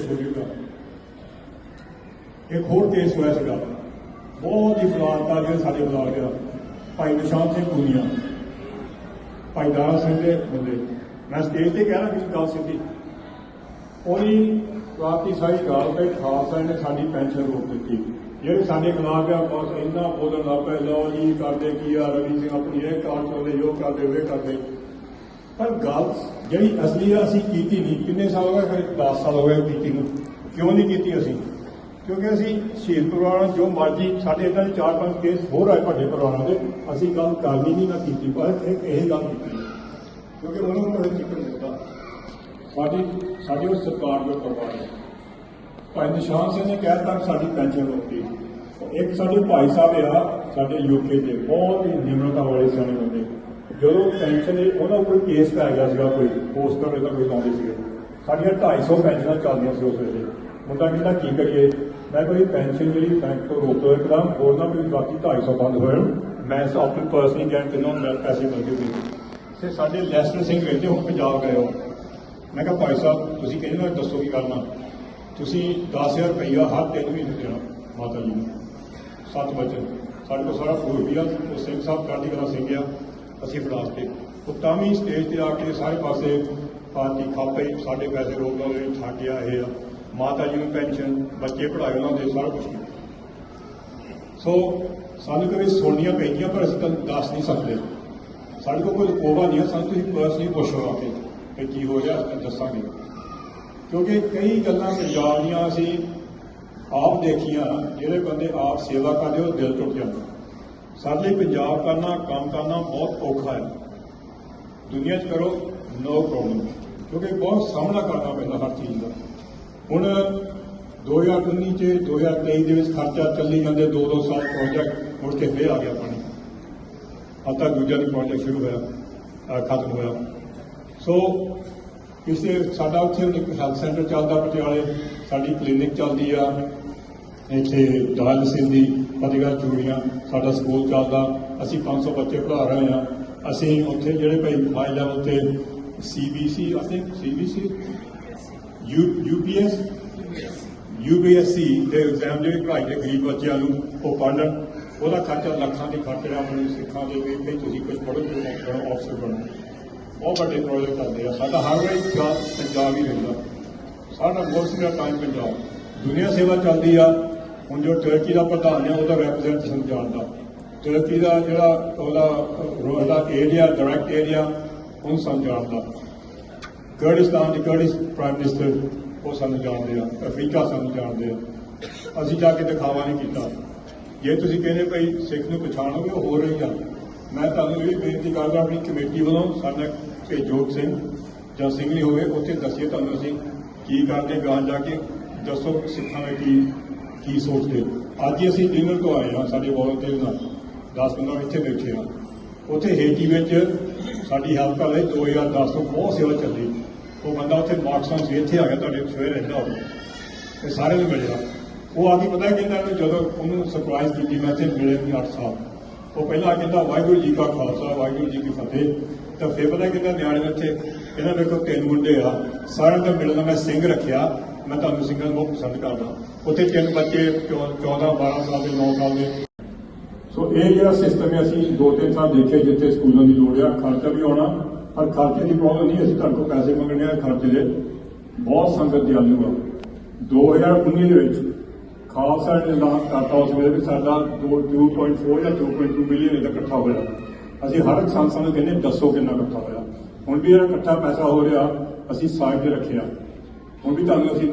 ਇੱਕ ਹੋਰ ਕੇਸ ਹੋਇਆ ਸੀਗਾ। ਬਹੁਤ ਹੀ ਬਲਾਤਕਾਰ ਜਿਹੜੇ ਸਾਡੇ ਬਲਾਕ ਆ ਭਾਈ ਨਿਸ਼ਾਨ ਸਿੰਘ ਪੂਨੀਆ। ਭਾਈ ਦਾਰਾ ਸਿੰਘ ਦੇ ਬੰਦੇ। ਮੈਂ ਸਟੇਜ ਤੇ ਕਹਿ ਰਿਹਾ ਕਿ ਗੱਲ ਸਿੱਧੀ। ਉਹਦੀ ਰਾਤੀ ਸਾਰੀ ਗੱਲ ਤੇ ਖਾਲਸਾ ਨੇ ਸਾਡੀ ਪੈਨਸ਼ਨ ਰੋਕ ਦਿੱਤੀ। ਜਿਹੜੇ ਸਾਡੇ ਖਿਲਾਫ ਆ, ਬਸ ਇੰਨਾ ਬੋਲਣ ਲੱਗ ਪਏ, ਲਓ ਜੀ, ਕਰਦੇ ਕੀ ਆ, ਰਵੀ ਸਿੰਘ ਆਪਣੀ ਇਹ ਕਾਰ ਚੋਲੇ ਜੋ ਕਰਦੇ ਵੇ ਕਰਦੇ। ਪਰ ਗੱਲ ਜਿਹੜੀ ਅਸਲੀ ਆ, ਅਸੀਂ ਕੀਤੀ ਨਹੀਂ। ਕਿੰਨੇ ਸਾਲ ਹੋ ਗਏ? ਖਰੇ 10 ਸਾਲ ਹੋ ਗਏ ਕੀਤੀ ਨੂੰ। ਕਿਉਂ ਨਹੀਂ ਕੀਤੀ ਅਸੀਂ? ਕਿਉਂਕਿ ਅਸੀਂ ਸ਼ਹੀਦ ਪਰਿਵਾਰਾਂ ਜੋ ਮਰਜ਼ੀ, ਸਾਡੇ ਇਦਾਂ ਦੇ ਚਾਰ ਪੰਜ ਕੇਸ ਹੋਰ ਆਏ ਵੱਡੇ ਪਰਿਵਾਰਾਂ ਦੇ, ਅਸੀਂ ਗੱਲ ਕਰਨੀ ਨਹੀਂ ਨਾ ਕੀਤੀ ਪਰ ਇਹ ਇਹ ਗੱਲ ਕੀਤੀ। ਕਿਉਂਕਿ ਉਹਨਾਂ ਨੂੰ ਕੋਈ ਜ਼ਿਕਰ ਦਿੱਤਾ। ਸਾਡੀ ਸਾਡੀ ਉਹ ਸਰਕਾਰ ਜੋ ਪਰਿਵਾਰ ਹੈ ਭਾਈ ਨਿਸ਼ਾਨ ਸਿੰਘ ਨੇ ਕਹਿ ਦਿੱਤਾ ਸਾਡੀ ਪੈਨਸ਼ਨ ਰੋਕੀ। ਇੱਕ ਸਾਡੇ ਭਾਈ ਸਾਹਿਬ ਆ, ਸਾਡੇ ਯੂਕੇ ਦੇ, ਬਹੁਤ ਹੀ ਨਿਮਰਤਾ ਵਾਲੇ ਸਿਆਣੇ ਬੰਦੇ। ਜਦੋਂ ਪੈਨਸ਼ਨ ਦੇ ਉਹਨਾਂ ਉੱਪਰ ਕੇਸ ਪੈ ਗਿਆ ਸੀਗਾ ਕੋਈ, ਪੋਸਟਰ ਇਹਦਾ ਕੋਈ ਲਾਉਂਦੇ ਸੀਗੇ। ਸਾਡੀਆਂ 250 ਪੈਨਸ਼ਨਾਂ ਚੱਲਦੀਆਂ ਸੀ ਉਸ ਵੇਲੇ। ਮੁੰਡਾ ਕਹਿੰਦਾ, ਕੀ ਕਰੀਏ? ਮੈਂ ਕੋਈ ਪੈਨਸ਼ਨ ਜਿਹੜੀ ਬੈਂਕ ਤੋਂ ਰੋਕ ਲਓ ਇੱਕਦਮ, ਹੋਰ ਨਾ ਵੀ ਬਾਕੀ 250 ਬੰਦ ਹੋਏ ਮੈਂ ਆਪਣੀ ਪਰਸਨਲੀ ਗੈਰ ਕਿੰਨਾ ਮੈਂ ਪੈਸੇ ਮਿਲ ਗਏ ਸੀ ਤੇ ਸਾਡੇ ਲੈਸਟਰ ਸਿੰਘ ਕਹਿੰਦੇ ਹੁਣ ਪੰਜਾਬ ਗਏ ਹੋ। ਮੈਂ ਕਿਹਾ, ਭਾਈ ਸਾਹਿਬ, ਤੁਸੀਂ ਕਹਿੰਦੇ ਨਾ ਦੱਸੋ ਕੀ ਕਰਨਾ? ਤੁਸੀਂ 10000 ਰੁਪਈਆ ਹਰ ਤਿੰਨ ਮਹੀਨੇ ਦੇਣਾ ਮਾਤਾ ਜੀ ਨੂੰ। ਸੱਤ ਵਚਨ। ਸਾਡੇ ਕੋਲ ਸਾਰਾ ਫੂਲ ਵੀ ਆ। ਉਹ ਸਿੰਘ ਸਾਹਿਬ ਕਾਦੀ ਕਰਾ ਸਿੰਘ ਆ। ਅਸੀਂ ਫੜਾ ਦਿੱਤੇ। ਉਹ ਤਾਂ ਵੀ ਸਟੇਜ ਤੇ ਆ ਕੇ ਸਾਰੇ ਪਾਸੇ ਪਾਰਟੀ ਖਾਪੇ, ਸਾਡੇ ਪੈਸੇ ਰੋਕ ਲਓ, ਇਹ ਠਾਕਿਆ ਇਹ ਆ। ਮਾਤਾ ਜੀ ਨੂੰ ਪੈਨਸ਼ਨ, ਬੱਚੇ ਪੜ੍ਹਾਏ ਉਹਨਾਂ ਦੇ, ਸਾਰਾ ਕੁਝ ਸੋ ਸਾਨੂੰ ਕਦੇ ਸੁਣਨੀਆਂ ਪੈਂਦੀਆਂ, ਪਰ ਅਸੀਂ ਤਾਂ ਦੱਸ ਨਹੀਂ ਸਕਦੇ। ਸਾਡੇ ਕੋਲ ਕੋਈ ਕੋਵਾ ਨਹੀਂ ਹੈ ਸਾਨੂੰ ਤੁਸੀਂ ਪਰਸਨਲੀ ਪੁੱਛੋ ਆ ਕੇ ਕਿ ਕੀ ਹੋ ਰਿਹਾ ਦੱਸਾਂਗੇ। ਕਿਉਂਕਿ ਕਈ ਗੱਲਾਂ ਪੰਜਾਬ ਦੀਆਂ ਅਸੀਂ ਆਪ ਦੇਖੀਆਂ, ਜਿਹੜੇ ਬੰਦੇ ਆਪ ਸੇਵਾ ਕਰਦੇ, ਉਹ ਦਿਲ ਟੁੱਟ ਜਾਂਦਾ। ਸਾਡੇ ਲਈ ਪੰਜਾਬ ਕਰਨਾ, ਕੰਮ ਕਰਨਾ ਬਹੁਤ ਔਖਾ ਹੈ। ਦੁਨੀਆ 'ਚ ਕਰੋ ਨੋ ਪ੍ਰੋਬਲਮ ਕਿਉਂਕਿ ਬਹੁਤ ਸਾਹਮਣਾ ਕਰਨਾ ਪੈਂਦਾ ਹਰ ਚੀਜ਼ ਦਾ। ਹੁਣ 2019 ਚ 2023 ਦੇ ਵਿੱਚ ਖਰਚਾ ਚੱਲੀ ਜਾਂਦੇ 2-2 ਸਾਲ ਪ੍ਰੋਜੈਕਟ ਮੁੜ ਕੇ ਫੇਰ ਆ ਗਿਆ ਪਾਣੀ। आता ਦੂਜਾ ਵੀ ਪ੍ਰੋਜੈਕਟ ਸ਼ੁਰੂ ਹੋਇਆ ਖਤਮ ਹੋਇਆ। ਸੋ ਕਿਸੇ ਸਾਡਾ ਉੱਥੇ ਇੱਕ ਹੈਲਥ ਸੈਂਟਰ ਚੱਲਦਾ ਪਟਿਆਲੇ, ਸਾਡੀ ਕਲੀਨਿਕ ਚੱਲਦੀ ਆ। ਇੱਥੇ ਡਾਇਲਸਿਸ ਦੀ ਫਤਿਹਗੜ੍ਹ ਚੂੜੀਆਂ, ਸਾਡਾ ਸਕੂਲ ਚੱਲਦਾ। ਅਸੀਂ 500 ਬੱਚੇ ਪੜ੍ਹਾ ਰਹੇ ਆ ਅਸੀਂ ਉੱਥੇ ਜਿਹੜੇ ਭਾਈ ਹਾਈ ਲੈਵਲ ਤੇ ਸੀਬੀਸੀ ਅਸੀਂ ਸੀਬੀਸੀ ਯੂ ਯੂਪੀਐਸ ਯੂਪੀਐਸਸੀ ਦੇ ਐਗਜ਼ਾਮ ਜਿਹੜੇ ਪੜ੍ਹਾਈ ਦੇ ਗਰੀਬ ਬੱਚਿਆਂ ਨੂੰ ਉਹ ਪੜ੍ਹਨ ਉਹਦਾ ਖਰਚਾ ਲੱਖਾਂ ਦੀ ਖਰਚ ਰਿਹਾ ਆਪਣੇ ਸਿੱਖਾਂ ਦੇ ਵੀ ਤੁਸੀਂ ਕੁਝ ਪੜ੍ਹੋ ਤੇ ਅਫਸਰ ਬਣੋ। ਬਹੁਤ ਵੱਡੇ ਪ੍ਰੋਜੈਕਟ ਆਉਂਦੇ ਆ। ਸਾਡਾ ਹਰ ਵਾਰੀ ਪੰਜਾਬ ਹੀ ਰਹਿੰਦਾ। ਸਾਡਾ ਮੋਸਟ ਦਾ ਟਾਈਮ ਪੰਜਾਬ। ਦੁਨੀਆ ਸੇਵਾ ਚੱਲਦੀ ਆ। ਹੁਣ ਜੋ ਤੁਰਕੀ ਦਾ ਪ੍ਰਧਾਨ ਆ, ਉਹਦਾ ਰੈਪਰੈਜ਼ੈਂਟੇਸ਼ਨ ਜਾਣਦਾ। ਤੁਰਕੀ ਦਾ ਜਿਹੜਾ ਉਹਦਾ ਰੋਲ ਦਾ ਏਰੀਆ ਡਾਇਰੈਕਟ ਏਰੀਆ ਉਹ ਸਾਨੂੰ ਜਾਣਦਾ। ਕੁਰਦਿਸਤਾਨ ਦੇ ਕੁਰਦਿਸ ਪ੍ਰਾਈਮ ਮਿਨਿਸਟਰ ਉਹ ਸਾਨੂੰ ਜਾਣਦੇ ਆ। ਅਫਰੀਕਾ ਸਾਨੂੰ ਜਾਣਦੇ ਆ। ਅਸੀਂ ਜਾ ਕੇ ਦਿਖਾਵਾ ਨਹੀਂ ਕੀਤਾ। ਜੇ ਤੁਸੀਂ ਕਹਿੰਦੇ ਭਾਈ ਸਿੱਖ ਨੂੰ ਪਛਾਣੋਗੇ, ਉਹ ਹੋ ਰਹੀ ਆ ਮੈਂ ਤੁਹਾਨੂੰ ਇਹ ਬੇਨਤੀ ਕਰਦਾ, ਆਪਣੀ ਕਮੇਟੀ ਵੱਲੋਂ ਸਾਡਾ ਭੇਜੋ ਸਿੰਘ ਜਾਂ ਸਿੰਘਲੀ ਹੋਵੇ, ਉੱਥੇ ਦੱਸਿਏ ਤੁਹਾਨੂੰ ਅਸੀਂ ਕੀ ਕਰਦੇ ਗਾਂ ਜਾ ਕੇ ਦੱਸੋ ਸਿੱਖਾਂ ਦੇ ਕੀ ਕੀ ਸੋਚਦੇ। ਅੱਜ ਅਸੀਂ ਡਿਨਰ ਤੋਂ ਆਏ ਹਾਂ, ਸਾਡੇ ਵੋਲੰਟੀਅਰ ਨਾਲ 10 15 ਇੱਥੇ ਬੈਠੇ ਆ ਉੱਥੇ ਹੇਟੀ ਵਿੱਚ ਸਾਡੀ ਹੈਲਪ ਕਰ ਲਈ 2010 ਤੋਂ ਬਹੁਤ ਸੇਵਾ ਚੱਲੀ। ਉਹ ਬੰਦਾ ਉੱਥੇ ਮਾਰਕਸਨ ਸੀ, ਇੱਥੇ ਆ ਗਿਆ ਤੁਹਾਡੇ, ਸਵੇਰ ਰਹਿੰਦਾ ਹੋਵੇ ਤੇ ਸਾਰੇ ਨੂੰ ਮਿਲਿਆ। ਉਹ ਆ ਕੇ ਪਤਾ ਕਹਿੰਦਾ ਕਿ ਜਦੋਂ ਉਹਨੂੰ ਸਰਪ੍ਰਾਈਜ਼ ਕੀਤੀ, ਮੈਂ ਇੱਥੇ ਮਿਲੇ ਨਹੀਂ 8 ਸਾਲ। ਉਹ ਪਹਿਲਾਂ ਕਹਿੰਦਾ, ਵਾਹਿਗੁਰੂ ਜੀ ਕਾ ਖਾਲਸਾ, ਵਾਹਿਗੁਰੂ ਜੀ ਕੀ ਫਤਿਹ। ਤਾਂ ਫਿਰ ਪਤਾ ਕਹਿੰਦਾ ਨਿਆਣੇ ਨੂੰ ਇਹਨਾਂ ਕਹਿੰਦਾ ਮੇਰੇ ਕੋਲ ਤਿੰਨ ਮੁੰਡੇ ਆ। ਸਾਰਿਆਂ ਤੋਂ ਮਿਲਣਾ ਮੈਂ ਸਿੰਘ ਰੱਖਿਆ। ਮੈਂ ਤੁਹਾਨੂੰ ਸਿੰਘਾਂ ਨੂੰ ਬਹੁਤ ਪਸੰਦ ਕਰਦਾ। ਉੱਥੇ ਤਿੰਨ ਬੱਚੇ 14 12 ਸਾਲ ਦੇ 9 ਸਾਲ ਦੇ। ਸੋ ਇਹ ਜਿਹੜਾ ਸਿਸਟਮ ਹੈ, ਅਸੀਂ ਦੋ ਤਿੰਨ ਸਾਲ ਦੇਖੇ ਜਿੱਥੇ ਸਕੂਲਾਂ ਦੀ ਲੋੜ ਆ। ਖਰਚਾ ਵੀ ਆਉਣਾ, ਪਰ ਖਰਚੇ ਦੀ ਪ੍ਰੋਬਲਮ ਨਹੀਂ। ਅਸੀਂ ਤੁਹਾਡੇ ਕੋਲ ਪੈਸੇ ਮੰਗਣੇ ਆ ਖਰਚੇ ਦੇ। ਬਹੁਤ ਸੰਗਤ ਦੇ ਆਲੂ ਆ। 2019 ਦੇ ਵਿੱਚ ਖਾਲਸਾ ਨੇ ਐਲਾਨ ਕਰਤਾ। ਉਸ ਵੇਲੇ ਵੀ ਸਾਡਾ 2.4 ਜਾਂ 2.2 ਮਿਲੀਅਨ ਇਹਦਾ ਇਕੱਠਾ ਹੋਇਆ। ਅਸੀਂ ਹਰ ਇੱਕ ਸੰਸਥਾ ਨੂੰ ਕਹਿੰਦੇ ਦੱਸੋ ਕਿੰਨਾ ਇਕੱਠਾ ਹੋਇਆ। ਹੁਣ ਵੀ ਇਹ ਇਕੱਠਾ ਪੈਸਾ ਹੋ ਰਿਹਾ, ਅਸੀਂ ਸਾਈਡ ਤੇ ਰੱਖਿਆ। ਹੁਣ ਵੀ ਤੁਹਾਨੂੰ ਅਸੀਂ